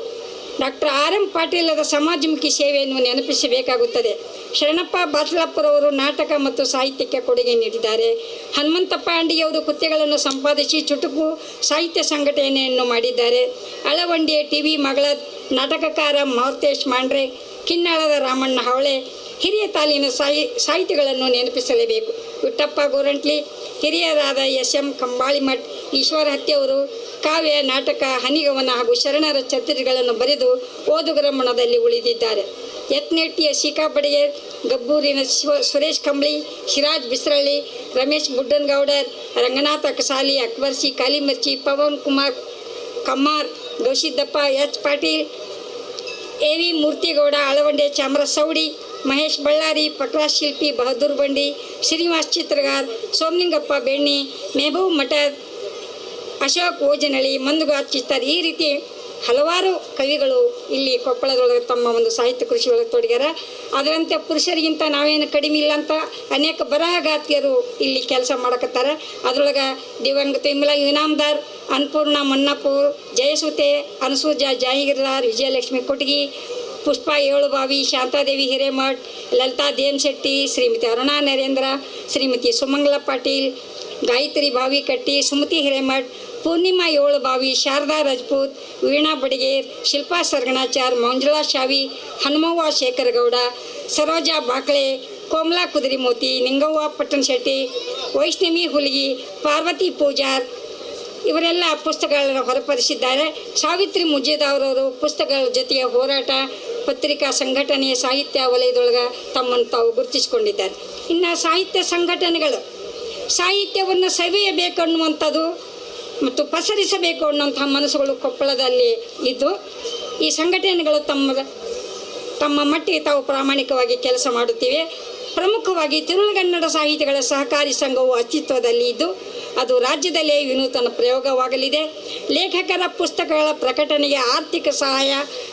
ಡಾಕ್ಟರ್ ಆರ್ ಎಂ ಪಾಟೀಲ್ ಅವರ ಸಮಾಜಮುಖಿ ಸೇವೆಯನ್ನು ನೆನಪಿಸಬೇಕಾಗುತ್ತದೆ. ಶರಣಪ್ಪ ಬಾತ್ಲಾಪುರವರು ನಾಟಕ ಮತ್ತು ಸಾಹಿತ್ಯಕ್ಕೆ ಕೊಡುಗೆ ನೀಡಿದ್ದಾರೆ. ಹನುಮಂತಪ್ಪ ಅಂಡಿಯವರು ಕೃತ್ಯಗಳನ್ನು ಸಂಪಾದಿಸಿ ಚುಟುಕು ಸಾಹಿತ್ಯ ಸಂಘಟನೆಯನ್ನು ಮಾಡಿದ್ದಾರೆ. ಅಳವಂಡಿಯ ಟಿ ವಿ ಮಗಳ ನಾಟಕಕಾರ ಮಾರುತೇಶ್ ಮಾಂಡ್ರೆ, ಕಿನ್ನಾಳದ ರಾಮಣ್ಣ ಹವಳೆ, ಹಿರಿಯ ತಾಲಿನ ಸಾಹಿ, ಸಾಹಿತಿಗಳನ್ನು ನೆನಪಿಸಲೇಬೇಕು. ವಿಟ್ಟಪ್ಪ ಗೋರಂಟ್ಲಿ, ಹಿರಿಯರಾದ ಎಸ್ ಎಂ ಕಂಬಾಳಿಮಠ್ ಈಶ್ವರ ಹತ್ಯವರು ಕಾವ್ಯ, ನಾಟಕ, ಹನಿಗವನ ಹಾಗೂ ಶರಣರ ಚರಿತ್ರೆಗಳನ್ನು ಬರೆದು ಓದುಗರ ಮನದಲ್ಲಿ ಉಳಿದಿದ್ದಾರೆ. ಯತ್ನೆಟ್ಟಿಯ Badiger ಗಬ್ಬೂರಿನ Shiva, Suresh Kambali, Shiraj Bisralli, Ramesh Buddangoudar Ranganatha Kasali Akbarsi Kalimarchi, Pavan Kumar, Kammar, Goushiddappa, H. Patil, A. V. Murthygowda, Alavande Chamara Soudi Mahesh Ballari ಪಟ್ರಾ ಶಿಲ್ಪಿ, ಬಹದ್ದೂರ್ ಬಂಡಿ, ಶ್ರೀನಿವಾಸ್ ಚಿತ್ರಗಾರ್, ಸೋಮಲಿಂಗಪ್ಪ ಬೆಣ್ಣಿ, ಮೆಹಬೂಬ್ ಮಠದ್ ಅಶೋಕ್ ಓಜನಳಿ ಮಂದುಗಾತ್ ಚಿತ್ತರ್ ಈ ರೀತಿ ಹಲವಾರು ಕವಿಗಳು ಇಲ್ಲಿ ಕೊಪ್ಪಳದೊಳಗೆ ತಮ್ಮ ಒಂದು ಸಾಹಿತ್ಯ ಕೃಷಿ ಒಳಗೆ ತೊಡಗ್ಯಾರ. ಅದರಂತೆ ಪುರುಷರಿಗಿಂತ ನಾವೇನು ಕಡಿಮೆ ಇಲ್ಲ ಅಂತ ಅನೇಕ ಬರಹಗಾತಿಯರು ಇಲ್ಲಿ ಕೆಲಸ ಮಾಡಕತ್ತಾರ. ಅದರೊಳಗೆ ದಿವಂಗತ ವಿಮಲಾ ಇನಾಮದಾರ್, ಅನ್ನಪೂರ್ಣ ಮನ್ನಪುರ್ ಜಯಸುತೆ, ಅನಸೂಜ ಜಾಹಿಗಿರ್ದಾರ್ ವಿಜಯಲಕ್ಷ್ಮಿ ಕೊಟಗಿ, ಪುಷ್ಪಾ ಏಳುಬಾವಿ, ಶಾಂತಾದೇವಿ ಹಿರೇಮಠ್, ಲಲಿತಾ ದೇಮಶೆಟ್ಟಿ ಶ್ರೀಮತಿ ಅರುಣಾ ನರೇಂದ್ರ, ಶ್ರೀಮತಿ ಸುಮಂಗಲ ಪಾಟೀಲ್, ಗಾಯತ್ರಿ ಬಾವಿಕಟ್ಟಿ, ಸುಮತಿ ಹಿರೇಮಠ್ ಪೂರ್ಣಿಮಾ ಏಳುಬಾವಿ ಶಾರದಾ ರಜಪೂತ್, ವೀಣಾ ಬಡಿಗೇರ್, ಶಿಲ್ಪಾ ಸರ್ಗಣಾಚಾರ್, ಮಂಜುಳಾ ಶಾವಿ, ಹನುಮವ್ವ ಶೇಖರಗೌಡ, ಸರೋಜಾ ಬಾಕ್ಳೆ, ಕೋಮಲಾ ಕುದುರಿಮೋತಿ, ನಿಂಗವ್ವ ಪಟ್ಟಣಶೆಟ್ಟಿ, ವೈಷ್ಣವಿ ಹುಲಿಗಿ, ಪಾರ್ವತಿ ಪೂಜಾರ್ ಇವರೆಲ್ಲ ಪುಸ್ತಕಗಳನ್ನು ಹೊರಪಡಿಸಿದ್ದಾರೆ. ಸಾವಿತ್ರಿ ಮುಜೇದಾವ್ರವರು ಪುಸ್ತಕಗಳ ಜೊತೆಯ ಹೋರಾಟ, ಪತ್ರಿಕಾ ಸಂಘಟನೆ ಸಾಹಿತ್ಯ ವಲಯದೊಳಗೆ ತಮ್ಮನ್ನು ತಾವು ಗುರುತಿಸಿಕೊಂಡಿದ್ದಾರೆ. ಇನ್ನು ಸಾಹಿತ್ಯ ಸಂಘಟನೆಗಳು, ಸಾಹಿತ್ಯವನ್ನು ಸವಿಯಬೇಕನ್ನುವಂಥದ್ದು ಮತ್ತು ಪಸರಿಸಬೇಕು ಅನ್ನುವಂತಹ ಮನಸ್ಸುಗಳು ಕೊಪ್ಪಳದಲ್ಲಿ ಇದ್ದು, ಈ ಸಂಘಟನೆಗಳು ತಮ್ಮ ತಮ್ಮ ಮಟ್ಟಿಗೆ ತಾವು ಪ್ರಾಮಾಣಿಕವಾಗಿ ಕೆಲಸ ಮಾಡುತ್ತಿವೆ. ಪ್ರಮುಖವಾಗಿ ತಿರುಳುಗನ್ನಡ ಸಾಹಿತಿಗಳ ಸಹಕಾರಿ ಸಂಘವು ಅಸ್ತಿತ್ವದಲ್ಲಿ ಇದ್ದು, ಅದು ರಾಜ್ಯದಲ್ಲೇ ವಿನೂತನ ಪ್ರಯೋಗವಾಗಲಿದೆ. ಲೇಖಕರ ಪುಸ್ತಕಗಳ ಪ್ರಕಟಣೆಗೆ ಆರ್ಥಿಕ ಸಹಾಯ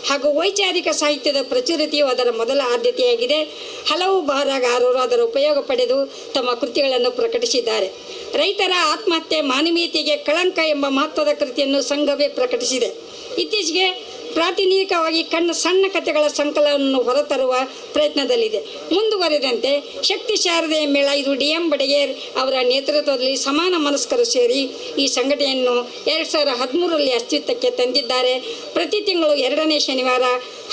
ಹಾಗೂ ವೈಚಾರಿಕ ಸಾಹಿತ್ಯದ ಪ್ರಚುರತೆಯು ಅದರ ಮೊದಲ ಆದ್ಯತೆಯಾಗಿದೆ. ಹಲವು ಬಾರಗಾರರು ಅದರ ಉಪಯೋಗ ಪಡೆದು ತಮ್ಮ ಕೃತಿಗಳನ್ನು ಪ್ರಕಟಿಸಿದ್ದಾರೆ. ರೈತರ ಆತ್ಮಹತ್ಯೆ ಮಾನವೀಯತೆಗೆ ಕಳಂಕ ಎಂಬ ಮಹತ್ವದ ಕೃತಿಯನ್ನು ಸಂಘವೇ ಪ್ರಕಟಿಸಿದೆ. ಇತ್ತೀಚೆಗೆ ಪ್ರಾತಿನಿಧಿಕವಾಗಿ ಕಣ್ಣ ಸಣ್ಣ ಕಥೆಗಳ ಸಂಕಲನವನ್ನು ಹೊರತರುವ ಪ್ರಯತ್ನದಲ್ಲಿದೆ. ಮುಂದುವರೆದಂತೆ ಶಕ್ತಿ ಶಾರದೆಯ ಮೇಳ ಇದು ಡಿ ಎಂ ಬಡಗೇರ್ ಅವರ ನೇತೃತ್ವದಲ್ಲಿ ಸಮಾನ ಮನಸ್ಕರು ಸೇರಿ ಈ ಸಂಘಟನೆಯನ್ನು ಎರಡು ಸಾವಿರದ ಹದಿಮೂರರಲ್ಲಿ ಅಸ್ತಿತ್ವಕ್ಕೆ ತಂದಿದ್ದಾರೆ. ಪ್ರತಿ ತಿಂಗಳು ಎರಡನೇ ಶನಿವಾರ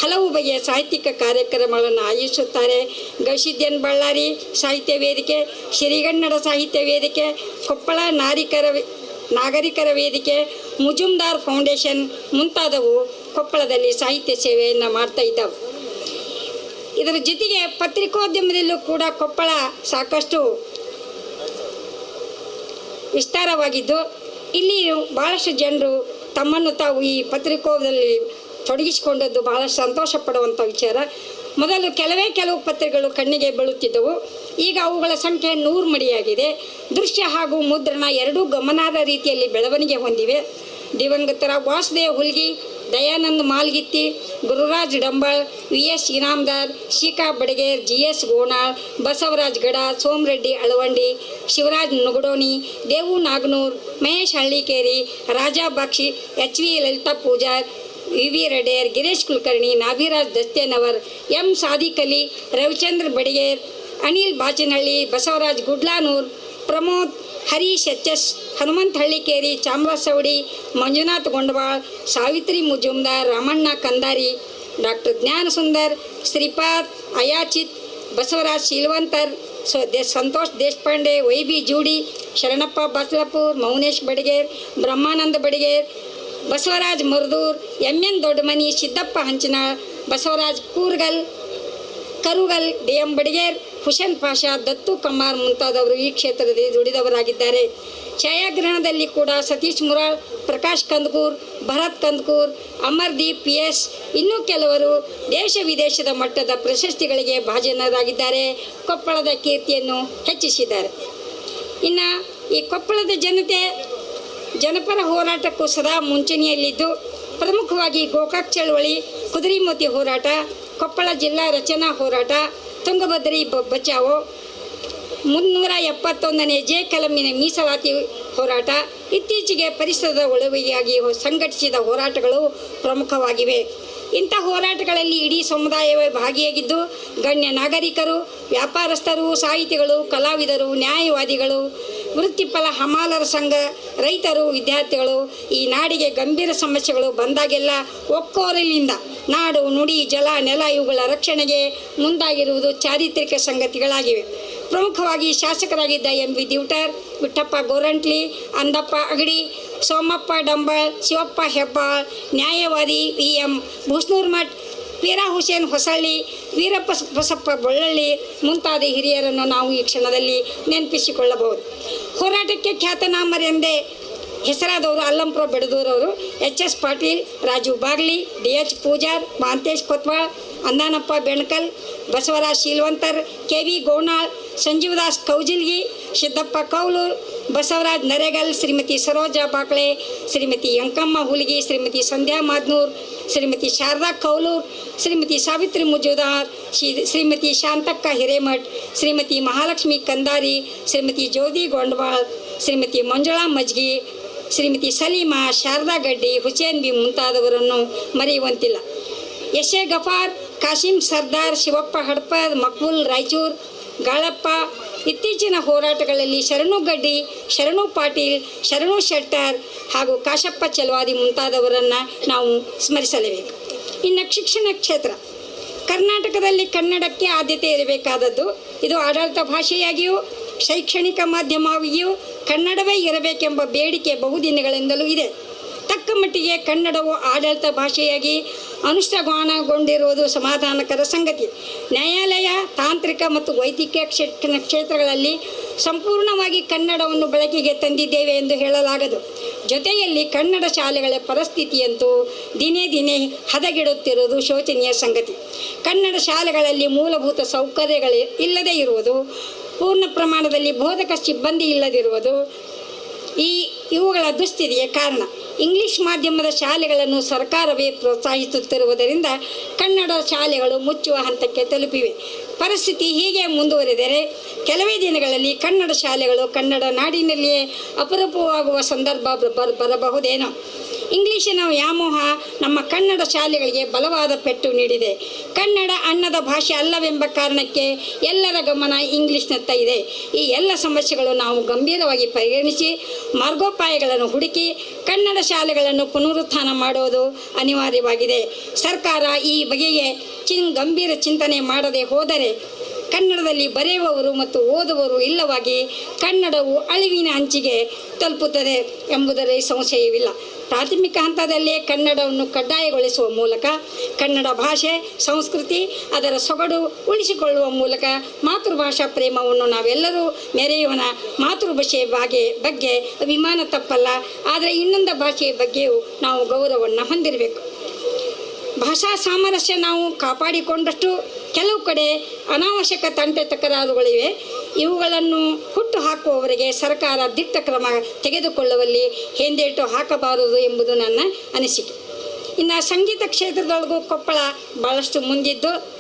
ಹಲವು ಬಗೆಯ ಸಾಹಿತ್ಯಿಕ ಕಾರ್ಯಕ್ರಮಗಳನ್ನು ಆಯೋಜಿಸುತ್ತಾರೆ. ಗವಿಸಿದ್ಯನ್ ಬಳ್ಳಾರಿ ಸಾಹಿತ್ಯ ವೇದಿಕೆ, ಶ್ರೀಗನ್ನಡ ಸಾಹಿತ್ಯ ವೇದಿಕೆ, ಕೊಪ್ಪಳ ನಾರಿಕರ ನಾಗರಿಕರ ವೇದಿಕೆ, ಮುಜುಮ್ದಾರ್ ಫೌಂಡೇಶನ್ ಮುಂತಾದವು ಕೊಪ್ಪಳದಲ್ಲಿ ಸಾಹಿತ್ಯ ಸೇವೆಯನ್ನು ಮಾಡ್ತಾ ಇದ್ದವು. ಇದರ ಜೊತೆಗೆ ಪತ್ರಿಕೋದ್ಯಮದಲ್ಲೂ ಕೂಡ ಕೊಪ್ಪಳ ಸಾಕಷ್ಟು ವಿಸ್ತಾರವಾಗಿದ್ದು, ಇಲ್ಲಿ ಭಾಳಷ್ಟು ಜನರು ತಮ್ಮನ್ನು ತಾವು ಈ ಪತ್ರಿಕೋದಲ್ಲಿ ತೊಡಗಿಸಿಕೊಂಡದ್ದು ಬಹಳ ಸಂತೋಷ ಪಡುವಂಥ ವಿಚಾರ. ಮೊದಲು ಕೆಲವೇ ಕೆಲವು ಪತ್ರಿಕೆಗಳು ಕಣ್ಣಿಗೆ ಬೀಳುತ್ತಿದ್ದವು. ಈಗ ಅವುಗಳ ಸಂಖ್ಯೆ ನೂರು ಮಡಿಯಾಗಿದೆ. ದೃಶ್ಯ ಹಾಗೂ ಮುದ್ರಣ ಎರಡೂ ಗಮನಾರ್ಹ ರೀತಿಯಲ್ಲಿ ಬೆಳವಣಿಗೆ ಹೊಂದಿವೆ. ದಿವಂಗತರ Vasudeva Hulgi Dayanand Malgitti, Gururaj Dambal V S Inamdar Shikha Badager G S Gonal, Basavaraj Gada, Somareddy Alavandi, Shivaraj Nugadoni Devu Naganur, Mahesh Hallikeri, Raja Bakshi, H V Lalitha Pujar, V V Reder Girish Kulkarni, Nabhiraj Dastenavar, M Sadiq Ali Ravichandra Badager, Anil Bachanahalli, Basavaraj Gudlanur, Pramod Harish H S Hanumantha Hallikeri Chamarasoudi Manjunath Gondawal, Savitri Mujumdar Ramanna Kandari, doctor Jnana Sundar, Shripad Ayachit, Basavaraj Sheelavantar, so they Santosh Deshpande, Y B Judi, Sharanappa Baslapur, Mounesh Badiger, Brahmananda Badiger, Basavaraj Mardur M N Doddamani, Siddappa Hanchanal, Basavaraj Kurgal, Karugal, D M Badiger Hussain Pasha Dattu Kammar ಮುಂತಾದವರು ಈ ಕ್ಷೇತ್ರದಲ್ಲಿ ದುಡಿದವರಾಗಿದ್ದಾರೆ. ಛಾಯಾಗ್ರಹಣದಲ್ಲಿ ಕೂಡ ಸತೀಶ್ ಮುರಾಳ್ ಪ್ರಕಾಶ್ ಕಂದಕೂರ್, ಭರತ್ ಕಂದಕೂರ್, ಅಮರ್ದೀಪ್ ಪಿ ಎಸ್, ಇನ್ನೂ ಕೆಲವರು ದೇಶ ವಿದೇಶದ ಮಟ್ಟದ ಪ್ರಶಸ್ತಿಗಳಿಗೆ ಭಾಜನರಾಗಿದ್ದಾರೆ. ಕೊಪ್ಪಳದ ಕೀರ್ತಿಯನ್ನು ಹೆಚ್ಚಿಸಿದ್ದಾರೆ. ಇನ್ನು ಈ ಕೊಪ್ಪಳದ ಜನತೆ, ಜನಪರ ಹೋರಾಟಕ್ಕೂ ಸದಾ ಮುಂಚೂಣಿಯಲ್ಲಿದ್ದು, ಪ್ರಮುಖವಾಗಿ ಗೋಕಾಕ್ ಚಳವಳಿ, ಕುದುರೆಮೋತಿ ಹೋರಾಟ, ಕೊಪ್ಪಳ ಜಿಲ್ಲಾ ರಚನಾ ಹೋರಾಟ ತುಂಗಭದ್ರಿ ಬಚಾವೋ. ಮುನ್ನೂರ ಎಪ್ಪತ್ತೊಂದನೇ ಜೆ ಕಲಮಿನ ಮೀಸಲಾತಿ ಹೋರಾಟ. ಇತ್ತೀಚೆಗೆ ಪರಿಸರದ ಒಳವೆಯಾಗಿ ಸಂಘಟಿಸಿದ ಹೋರಾಟಗಳು ಪ್ರಮುಖವಾಗಿವೆ. ಇಂಥ ಹೋರಾಟಗಳಲ್ಲಿ ಇಡೀ ಸಮುದಾಯವೇ ಭಾಗಿಯಾಗಿದ್ದು ಗಣ್ಯ ನಾಗರಿಕರು, ವ್ಯಾಪಾರಸ್ಥರು, ಸಾಹಿತಿಗಳು, ಕಲಾವಿದರು, ನ್ಯಾಯವಾದಿಗಳು ವೃತ್ತಿಪರ ಹಮಾಲರ ಸಂಘ, ರೈತರು, ವಿದ್ಯಾರ್ಥಿಗಳು ಈ ನಾಡಿಗೆ ಗಂಭೀರ ಸಮಸ್ಯೆಗಳು ಬಂದಾಗೆಲ್ಲ ಒಕ್ಕೋರಲಿಂದ ನಾಡು ನುಡಿ ಜಲ ನೆಲ ಇವುಗಳ ರಕ್ಷಣೆಗೆ ಮುಂದಾಗಿರುವುದು ಚಾರಿತ್ರಿಕ ಸಂಗತಿಗಳಾಗಿವೆ. ಪ್ರಮುಖವಾಗಿ ಶಾಸಕರಾಗಿದ್ದ ಎಂ ವಿ ದಿವಟರ್ ವಿಠಪ್ಪ ಗೋರಂಟ್ಲಿ, ಅಂದಪ್ಪ ಅಗಡಿ, ಸೋಮಪ್ಪ ಡಂಬಳ್, ಶಿವಪ್ಪ ಹೆಬ್ಬಾಳ್, ನ್ಯಾಯವಾದಿ ವಿ ಎಂ ಭೂಸ್ನೂರ್ಮಠ್ ಮಠ್, ಪೀರಾ ಹುಸೇನ್ ಹೊಸಳ್ಳಿ, ವೀರಪ್ಪ ಬಸಪ್ಪ ಬೊಳ್ಳಳ್ಳಿ ಮುಂತಾದ ಹಿರಿಯರನ್ನು ನಾವು ಈ ಕ್ಷಣದಲ್ಲಿ ನೆನಪಿಸಿಕೊಳ್ಳಬಹುದು. ಹೋರಾಟಕ್ಕೆ ಖ್ಯಾತನಾಮರೆಂದೇ ಹೆಸರಾದವರು Allampura ಬೆಡದೂರವರು H S Patil, Raju Bagli, D H Pujar, Manthesh Kotwal, Andanappa Benakal, Basavaraj Sheelvantar, K V Gonal Sanjeevdas Kaujilgi, Siddappa Kaulur, Basavaraj Naregal, Shrimati Saroja Bakle, Shrimati Ankamma Huligi, Shrimati Sandhya Madnur, Shrimati Sharada Kaulur, Shrimati Savitri Mujudar, Shri Shrimati Shantakka Hiremath, Shrimati Mahalakshmi Kandari, Shrimati Jyoti Gondwal, Shrimati Manjula Majgi, Shrimati Salima, Sharada Gaddi Hussain B ಮುಂತಾದವರನ್ನು ಮರೆಯುವಂತಿಲ್ಲ. ಎ ಗಫಾರ್, ಕಾಶಿಂ ಸರ್ದಾರ್ ಶಿವಪ್ಪ ಹಡ್ಪದ್, ಮಕ್ಬುಲ್ ರಾಯಚೂರ್ ಗಾಳಪ್ಪ. ಇತ್ತೀಚಿನ ಹೋರಾಟಗಳಲ್ಲಿ ಶರಣು ಗಡ್ಡಿ, ಶರಣು ಪಾಟೀಲ್, ಶರಣು ಶೆಟ್ಟರ್ ಹಾಗೂ ಕಾಶಪ್ಪ ಚಲವಾದಿ ಮುಂತಾದವರನ್ನು ನಾವು ಸ್ಮರಿಸಲೇಬೇಕು. ಇನ್ನು ಶಿಕ್ಷಣ ಕ್ಷೇತ್ರ. ಕರ್ನಾಟಕದಲ್ಲಿ ಕನ್ನಡಕ್ಕೆ ಆದ್ಯತೆ ಇರಬೇಕಾದದ್ದು ಇದು ಆಡಳಿತ ಭಾಷೆಯಾಗಿಯೂ, ಶೈಕ್ಷಣಿಕ ಮಾಧ್ಯಮವಾಗಿಯೂ ಕನ್ನಡವೇ ಇರಬೇಕೆಂಬ ಬೇಡಿಕೆ ಬಹುದಿನಗಳಿಂದಲೂ ಇದೆ. ತಕ್ಕ ಮಟ್ಟಿಗೆ ಕನ್ನಡವು ಆಡಳಿತ ಭಾಷೆಯಾಗಿ ಅನುಷ್ಠಾನಗೊಂಡಿರುವುದು ಸಮಾಧಾನಕರ ಸಂಗತಿ. ನ್ಯಾಯಾಲಯ, ತಾಂತ್ರಿಕ ಮತ್ತು ವೈದ್ಯಕೀಯ ಕ್ಷೇತ್ರ ಕ್ಷೇತ್ರಗಳಲ್ಲಿ ಸಂಪೂರ್ಣವಾಗಿ ಕನ್ನಡವನ್ನು ಬಳಕೆಗೆ ತಂದಿದ್ದೇವೆ ಎಂದು ಹೇಳಲಾಗದು. ಜೊತೆಯಲ್ಲಿ ಕನ್ನಡ ಶಾಲೆಗಳ ಪರಿಸ್ಥಿತಿಯಂತೂ ದಿನೇ ದಿನೇ ಹದಗೆಡುತ್ತಿರುವುದು ಶೋಚನೀಯ ಸಂಗತಿ. ಕನ್ನಡ ಶಾಲೆಗಳಲ್ಲಿ ಮೂಲಭೂತ ಸೌಕರ್ಯಗಳು ಇಲ್ಲದೇ ಇರುವುದು, ಪೂರ್ಣ ಪ್ರಮಾಣದಲ್ಲಿ ಬೋಧಕ ಸಿಬ್ಬಂದಿ ಇಲ್ಲದಿರುವುದು ಈ ಇವುಗಳ ದುಸ್ಥಿತಿಗೆ ಕಾರಣ. ಇಂಗ್ಲಿಷ್ ಮಾಧ್ಯಮದ ಶಾಲೆಗಳನ್ನು ಸರ್ಕಾರವೇ ಪ್ರೋತ್ಸಾಹಿಸುತ್ತಿರುವುದರಿಂದ ಕನ್ನಡ ಶಾಲೆಗಳು ಮುಚ್ಚುವ ಹಂತಕ್ಕೆ ತಲುಪಿವೆ. ಪರಿಸ್ಥಿತಿ ಹೀಗೆ ಮುಂದುವರೆದರೆ ಕೆಲವೇ ದಿನಗಳಲ್ಲಿ ಕನ್ನಡ ಶಾಲೆಗಳು ಕನ್ನಡ ನಾಡಿನಲ್ಲಿಯೇ ಅಪರೂಪವಾಗುವ ಸಂದರ್ಭ ಬರ- ಬರಬಹುದೇನೋ. ಇಂಗ್ಲಿಶಿನ ವ್ಯಾಮೋಹ ನಮ್ಮ ಕನ್ನಡ ಶಾಲೆಗಳಿಗೆ ಬಲವಾದ ಪೆಟ್ಟು ನೀಡಿದೆ. ಕನ್ನಡ ಅನ್ನದ ಭಾಷೆ ಅಲ್ಲವೆಂಬ ಕಾರಣಕ್ಕೆ ಎಲ್ಲರ ಗಮನ ಇಂಗ್ಲಿಷ್ನತ್ತ ಇದೆ. ಈ ಎಲ್ಲ ಸಮಸ್ಯೆಗಳು ನಾವು ಗಂಭೀರವಾಗಿ ಪರಿಗಣಿಸಿ, ಮಾರ್ಗೋಪಾಯಗಳನ್ನು ಹುಡುಕಿ, ಕನ್ನಡ ಶಾಲೆಗಳನ್ನು ಪುನರುತ್ಥಾನ ಮಾಡುವುದು ಅನಿವಾರ್ಯವಾಗಿದೆ. ಸರ್ಕಾರ ಈ ಬಗೆಗೆ ಚಿನ್, ಗಂಭೀರ ಚಿಂತನೆ ಮಾಡದೆ ಹೋದರೆ ಕನ್ನಡದಲ್ಲಿ ಬರೆಯುವವರು ಮತ್ತು ಓದುವವರು ಇಲ್ಲವಾಗಿ ಕನ್ನಡವು ಅಳಿವಿನ ಅಂಚಿಗೆ ತಲುಪುತ್ತದೆ ಎಂಬುದರಲ್ಲಿ ಸಂಶಯವಿಲ್ಲ. ಪ್ರಾಥಮಿಕ ಹಂತದಲ್ಲೇ ಕನ್ನಡವನ್ನು ಕಡ್ಡಾಯಗೊಳಿಸುವ ಮೂಲಕ ಕನ್ನಡ ಭಾಷೆ, ಸಂಸ್ಕೃತಿ, ಅದರ ಸೊಗಡು ಉಳಿಸಿಕೊಳ್ಳುವ ಮೂಲಕ ಮಾತೃಭಾಷಾ ಪ್ರೇಮವನ್ನು ನಾವೆಲ್ಲರೂ ಮೆರೆಯೋಣ. ಮಾತೃಭಾಷೆ ಬಗ್ಗೆ ಬಗ್ಗೆ ಅಭಿಮಾನ ತಪ್ಪಲ್ಲ, ಆದರೆ ಇನ್ನೊಂದು ಭಾಷೆಯ ಬಗ್ಗೆಯೂ ನಾವು ಗೌರವವನ್ನು ಹೊಂದಿರಬೇಕು. ಭಾಷಾ ಸಾಮರಸ್ಯ ನಾವು ಕಾಪಾಡಿಕೊಂಡಷ್ಟು ಕೆಲವು ಕಡೆ ಅನಾವಶ್ಯಕ ತಂಟೆ ತಕರಾರುಗಳಿವೆ. ಇವುಗಳನ್ನು ಹುಟ್ಟು ಹಾಕುವವರಿಗೆ ಸರ್ಕಾರ ದಿಟ್ಟ ಕ್ರಮ ತೆಗೆದುಕೊಳ್ಳುವಲ್ಲಿ ಹಿಂದೇಟು ಹಾಕಬಾರದು ಎಂಬುದು ನನ್ನ ಅನಿಸಿಕೆ. ಇನ್ನು ಸಂಗೀತ ಕ್ಷೇತ್ರದೊಳಗೂ ಕೊಪ್ಪಳ ಭಾಳಷ್ಟು ಮುಂದಿದ್ದು.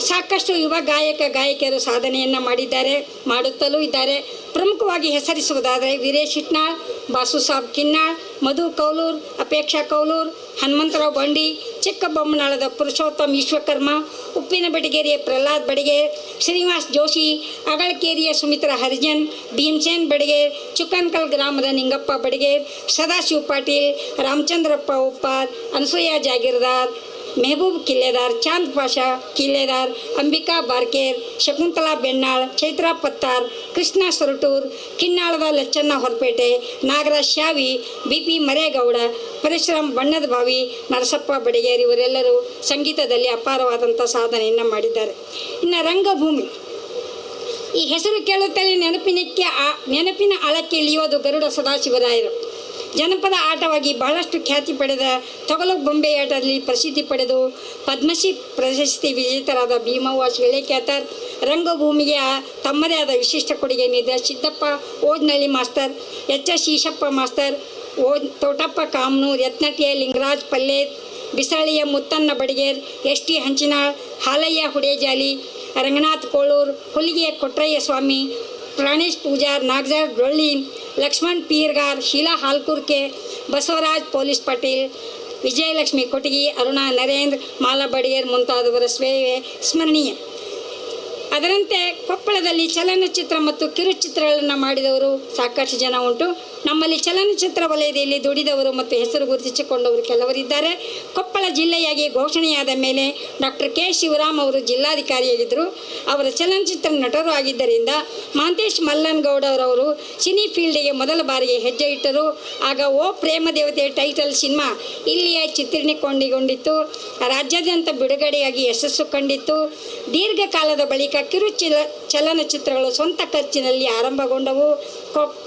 ಸಾಕಷ್ಟು ಯುವ ಗಾಯಕ, ಗಾಯಕಿಯರು ಸಾಧನೆಯನ್ನು ಮಾಡಿದ್ದಾರೆ, ಮಾಡುತ್ತಲೂ ಇದ್ದಾರೆ. ಪ್ರಮುಖವಾಗಿ ಹೆಸರಿಸುವುದಾದರೆ ವೀರೇಶ್ ಇಟ್ನಾಳ್ ಬಾಸು ಸಾಬ್ ಕಿನ್ನಾಳ್, ಮಧು ಕೌಲೂರ್, ಅಪೇಕ್ಷಾ ಕೌಲೂರ್, ಹನುಮಂತರಾವ್ ಬಂಡಿ ಚಿಕ್ಕಬೊಮ್ಮನಾಳದ ಪುರುಷೋತ್ತಮ್ ವಿಶ್ವಕರ್ಮ, ಉಪ್ಪಿನ ಬಡಿಗೇರಿಯ ಪ್ರಹ್ಲಾದ್ ಬಡಿಗೇರ್ ಶ್ರೀನಿವಾಸ್ ಜೋಶಿ, ಅಗಳಕೇರಿಯ ಸುಮಿತ್ರಾ ಹರಿಜನ್, ಭೀಮಸೇನ್ ಬಡಿಗೇರ್ ಚುಕ್ಕನ್ಕಲ್ ಗ್ರಾಮದ ನಿಂಗಪ್ಪ ಬಡಿಗೇರ್ ಸದಾಶಿವ ಪಾಟೀಲ್, ರಾಮಚಂದ್ರಪ್ಪ ಉಪ್ಪಾರ್ ಅನಸೂಯ ಜಾಗೀರ್ದಾರ್ ಮೆಹಬೂಬ್ ಕಿಲ್ಲೆದಾರ್, ಚಾಂದ್ ಪಾಷಾ ಕಿಲ್ಲೆದಾರ್, ಅಂಬಿಕಾ ಬಾರ್ಕೇರ್, ಶಕುಂತಲಾ ಬೆನ್ನಾಳ್, ಚೈತ್ರ ಪತ್ತಾರ್, ಕೃಷ್ಣ ಸೊರಟೂರ್, ಕಿನ್ನಾಳದ ಲಚ್ಚಣ್ಣ ಹೊರಪೇಟೆ, ನಾಗರಾಜ್ ಶಾವಿ ಬಿ ಪಿ ಮರೇಗೌಡ, ಪರಶುರಾಮ್ ಬಣ್ಣದ ಬಾವಿ, ನರಸಪ್ಪ ಬಡಿಗೇರಿ ಇವರೆಲ್ಲರೂ ಸಂಗೀತದಲ್ಲಿ ಅಪಾರವಾದಂಥ ಸಾಧನೆಯನ್ನು ಮಾಡಿದ್ದಾರೆ. ಇನ್ನು ರಂಗಭೂಮಿ. ಈ ಹೆಸರು ಕೇಳುತ್ತಲೇ ನೆನಪಿನಕ್ಕೆ ಆ ನೆನಪಿನ ಆಳಕ್ಕೆ ಇಳಿಯೋದು ಗರುಡ ಸದಾಶಿವರಾಯರು. ಜನಪದ ಆಟವಾಗಿ ಬಹಳಷ್ಟು ಖ್ಯಾತಿ ಪಡೆದ ತೊಗಲು ಬೊಂಬೆ ಆಟದಲ್ಲಿ ಪ್ರಸಿದ್ಧಿ ಪಡೆದು ಪದ್ಮಶ್ರೀ ಪ್ರಶಸ್ತಿ ವಿಜೇತರಾದ ಭೀಮವ್ವ ಶಿಳೆಕ್ಯಾತರ್ ರಂಗಭೂಮಿಗೆ ತಮ್ಮದೇ ಆದ ವಿಶಿಷ್ಟ ಕೊಡುಗೆ ನೀಡಿದ Siddappa Ojanahalli master H S Eshappa master O Totappa Kamanur ಯತ್ನಟಿಯ Lingaraj Palle ಬಿಸಳಿಯ ಮುತ್ತನ್ನ ಬಡಿಗೇರ್, ಎಸ್ ಟಿ ಹಂಚಿನಾಳ್, ಹಾಲಯ್ಯ ಹುಡೇಜಾಲಿ, ರಂಗನಾಥ್ ಕೋಳೂರ್ ಹುಲಿಗೆಯ ಕೊಟ್ರಯ್ಯ ಸ್ವಾಮಿ, ಪ್ರಾಣೇಶ್ ಪೂಜಾರ್, ನಾಗಜಾರ್ ಡೊಳ್ಳಿ ಲಕ್ಷ್ಮಣ್, ಪೀರ್ಗಾರ್, ಶೀಲಾ ಹಾಲ್ಕುರ್ಕೆ, ಬಸವರಾಜ್, ಪೊಲೀಸ್ ಪಾಟೀಲ್, ವಿಜಯಲಕ್ಷ್ಮಿ ಕೊಟಗಿ, ಅರುಣಾ ನರೇಂದ್ರ ಮಾಲಾ ಬಡಿಯರ್ ಮುಂತಾದವರ ಸೇವೆ ಸ್ಮರಣೀಯ. ಅದರಂತೆ ಕೊಪ್ಪಳದಲ್ಲಿ ಚಲನಚಿತ್ರ ಮತ್ತು ಕಿರುಚಿತ್ರಗಳನ್ನು ಮಾಡಿದವರು ಸಾಕಷ್ಟು ಜನ ಉಂಟು. ನಮ್ಮಲ್ಲಿ ಚಲನಚಿತ್ರ ವಲಯದಲ್ಲಿ ದುಡಿದವರು ಮತ್ತು ಹೆಸರು ಗುರುತಿಸಿಕೊಂಡವರು ಕೆಲವರಿದ್ದಾರೆ. ಕೊಪ್ಪಳ ಜಿಲ್ಲೆಯಾಗಿ ಘೋಷಣೆಯಾದ ಮೇಲೆ ಡಾಕ್ಟರ್ ಕೆ ಶಿವರಾಮ್ ಅವರು ಜಿಲ್ಲಾಧಿಕಾರಿಯಾಗಿದ್ದರು. ಅವರ ಚಲನಚಿತ್ರ ನಟರು ಆಗಿದ್ದರಿಂದ ಮಹಂತೇಶ್ ಮಲ್ಲನ್ಗೌಡರವರು ಸಿನಿ ಫೀಲ್ಡ್ಗೆ ಮೊದಲ ಬಾರಿಗೆ ಹೆಜ್ಜೆ ಇಟ್ಟರು. ಆಗ ಓ ಪ್ರೇಮ ದೇವತೆ ಟೈಟಲ್ ಸಿನಿಮಾ ಇಲ್ಲಿಯ ಚಿತ್ರಣಿಕೊಂಡಿಗೊಂಡಿತ್ತು ರಾಜ್ಯಾದ್ಯಂತ ಬಿಡುಗಡೆಯಾಗಿ ಯಶಸ್ಸು ಕಂಡಿತ್ತು. ದೀರ್ಘಕಾಲದ ಬಳಿಕ ಕಿರುಚಿಲ ಚಲನಚಿತ್ರಗಳು ಸ್ವಂತ ಖರ್ಚಿನಲ್ಲಿ ಆರಂಭಗೊಂಡವು.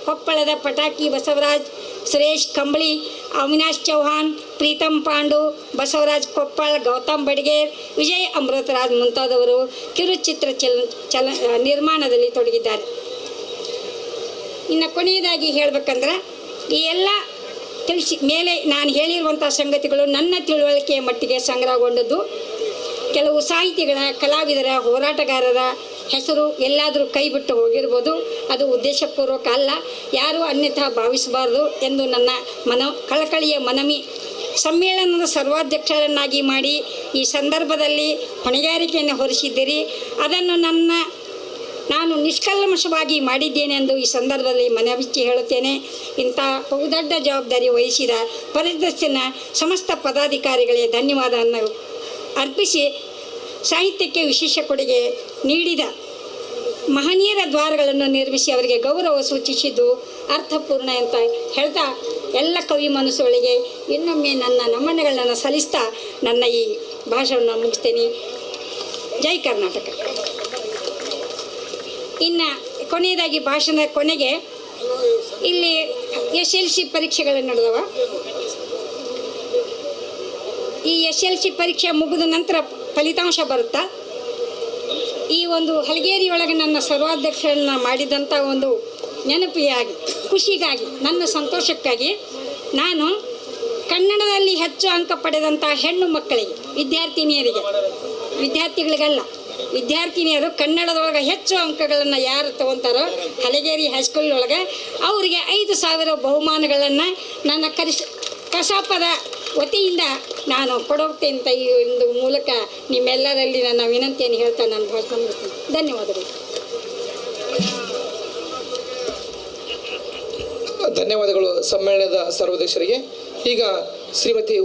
ಕೊಪ್ಪಳದ ಪಟಾಕಿ ಬಸವರಾಜ್, ಸುರೇಶ್ ಕಂಬಳಿ, ಅವಿನಾಶ್ ಚೌಹಾನ್ ಪ್ರೀತಮ್ ಪಾಂಡು, ಬಸವರಾಜ್ ಕೊಪ್ಪಳ, ಗೌತಮ್ ಬಡ್ಗೇರ್, ವಿಜಯ್ ಅಮೃತರಾಜ್ ಮುಂತಾದವರು ಕಿರುಚಿತ್ರ ಚಲ ಚಲ, ನಿರ್ಮಾಣದಲ್ಲಿ ತೊಡಗಿದ್ದಾರೆ. ಇನ್ನು ಕೊನೆಯದಾಗಿ ಹೇಳಬೇಕಂದ್ರೆ, ಈ ಎಲ್ಲ ತಿಳಿಸಿ, ಮೇಲೆ ನಾನು ಹೇಳಿರುವಂಥ ಸಂಗತಿಗಳು ನನ್ನ ತಿಳುವಳಿಕೆಯ ಮಟ್ಟಿಗೆ ಸಂಗ್ರಹಗೊಂಡದ್ದು. ಕೆಲವು ಸಾಹಿತಿಗಳ ಕಲಾವಿದರ, ಹೋರಾಟಗಾರರ ಹೆಸರು ಎಲ್ಲಾದರೂ ಕೈ ಬಿಟ್ಟು ಹೋಗಿರ್ಬೋದು. ಅದು ಉದ್ದೇಶಪೂರ್ವಕ ಅಲ್ಲ. ಯಾರೂ ಅನ್ಯಥಾ ಭಾವಿಸಬಾರ್ದು ಎಂದು ನನ್ನ ಮನ, ಕಳಕಳಿಯ ಮನವಿ. ಸಮ್ಮೇಳನದ ಸರ್ವಾಧ್ಯಕ್ಷರನ್ನಾಗಿ ಮಾಡಿ ಈ ಸಂದರ್ಭದಲ್ಲಿ ಹೊಣೆಗಾರಿಕೆಯನ್ನು ಹೊರಿಸಿದ್ದೀರಿ. ಅದನ್ನು ನನ್ನ, ನಾನು ನಿಷ್ಕಲ್ಮಶವಾಗಿ ಮಾಡಿದ್ದೇನೆ ಎಂದು ಈ ಸಂದರ್ಭದಲ್ಲಿ ಮನವಿಚ್ಚಿ ಹೇಳುತ್ತೇನೆ. ಇಂಥ ಬಹುದೊಡ್ಡ ಜವಾಬ್ದಾರಿ ವಹಿಸಿದ ಪರಿದರ್ಶನ ಸಮಸ್ತ ಪದಾಧಿಕಾರಿಗಳಿಗೆ ಧನ್ಯವಾದವನ್ನು ಅರ್ಪಿಸಿ ಸಾಹಿತ್ಯಕ್ಕೆ ವಿಶೇಷ ಕೊಡುಗೆ ನೀಡಿದ ಮಹನೀಯರ ದ್ವಾರಗಳನ್ನು ನಿರ್ಮಿಸಿ ಅವರಿಗೆ ಗೌರವ ಸೂಚಿಸಿದ್ದು ಅರ್ಥಪೂರ್ಣ ಅಂತ ಹೇಳ್ತಾ ಎಲ್ಲ ಕವಿ ಮನಸ್ಸುಗಳಿಗೆ ಇನ್ನೊಮ್ಮೆ ನನ್ನ ನಮನಗಳನ್ನು ಸಲ್ಲಿಸ್ತಾ ನನ್ನ ಈ ಭಾಷಣವನ್ನು ಮುಗಿಸ್ತೇನೆ. ಜೈ ಕರ್ನಾಟಕ. ಇನ್ನು ಕೊನೆಯದಾಗಿ ಭಾಷಣದ ಕೊನೆಗೆ ಇಲ್ಲಿ ಎಸ್ ಎಲ್ ಸಿ ಪರೀಕ್ಷೆಗಳು ನಡೆದವ. ಈ ಎಸ್ ಎಲ್ ಸಿ ಪರೀಕ್ಷೆ ಮುಗಿದ ನಂತರ ಫಲಿತಾಂಶ ಬರುತ್ತಾ? ಈ ಒಂದು ಹಲಗೇರಿಯೊಳಗೆ ನನ್ನ ಸರ್ವಾಧ್ಯಕ್ಷರನ್ನ ಮಾಡಿದಂಥ ಒಂದು ನೆನಪಿಯಾಗಿ ಖುಷಿಗಾಗಿ, ನನ್ನ ಸಂತೋಷಕ್ಕಾಗಿ ನಾನು ಕನ್ನಡದಲ್ಲಿ ಹೆಚ್ಚು ಅಂಕ ಪಡೆದಂಥ ಹೆಣ್ಣು ಮಕ್ಕಳಿಗೆ, ವಿದ್ಯಾರ್ಥಿನಿಯರಿಗೆ, ವಿದ್ಯಾರ್ಥಿಗಳಿಗಲ್ಲ, ವಿದ್ಯಾರ್ಥಿನಿಯರು ಕನ್ನಡದೊಳಗೆ ಹೆಚ್ಚು ಅಂಕಗಳನ್ನು ಯಾರು ತಗೊತಾರೋ ಹಲಗೇರಿ ಹೈಸ್ಕೂಲ್ ಒಳಗೆ ಅವರಿಗೆ ಐದು ಸಾವಿರ ಬಹುಮಾನಗಳನ್ನು ನನ್ನ ಕರಿಸ ಕಸಾಪದ ವತಿಯಿಂದ ನಾನು ಕೊಡೋಕೆ ಅಂತ ಈ ಒಂದು ಮೂಲಕ ನಿಮ್ಮೆಲ್ಲರಲ್ಲಿ ನನ್ನ ವಿನಂತಿಯನ್ನು ಹೇಳ್ತಾ ನಾನು ಭಾಷಣ ಮುಗಿಸ್ತೀನಿ ಧನ್ಯವಾದಗಳು. ಧನ್ಯವಾದಗಳು ಸಮ್ಮೇಳನದ ಸರ್ವಾಧ್ಯಕ್ಷರಿಗೆ ಈಗ ಶ್ರೀಮತಿ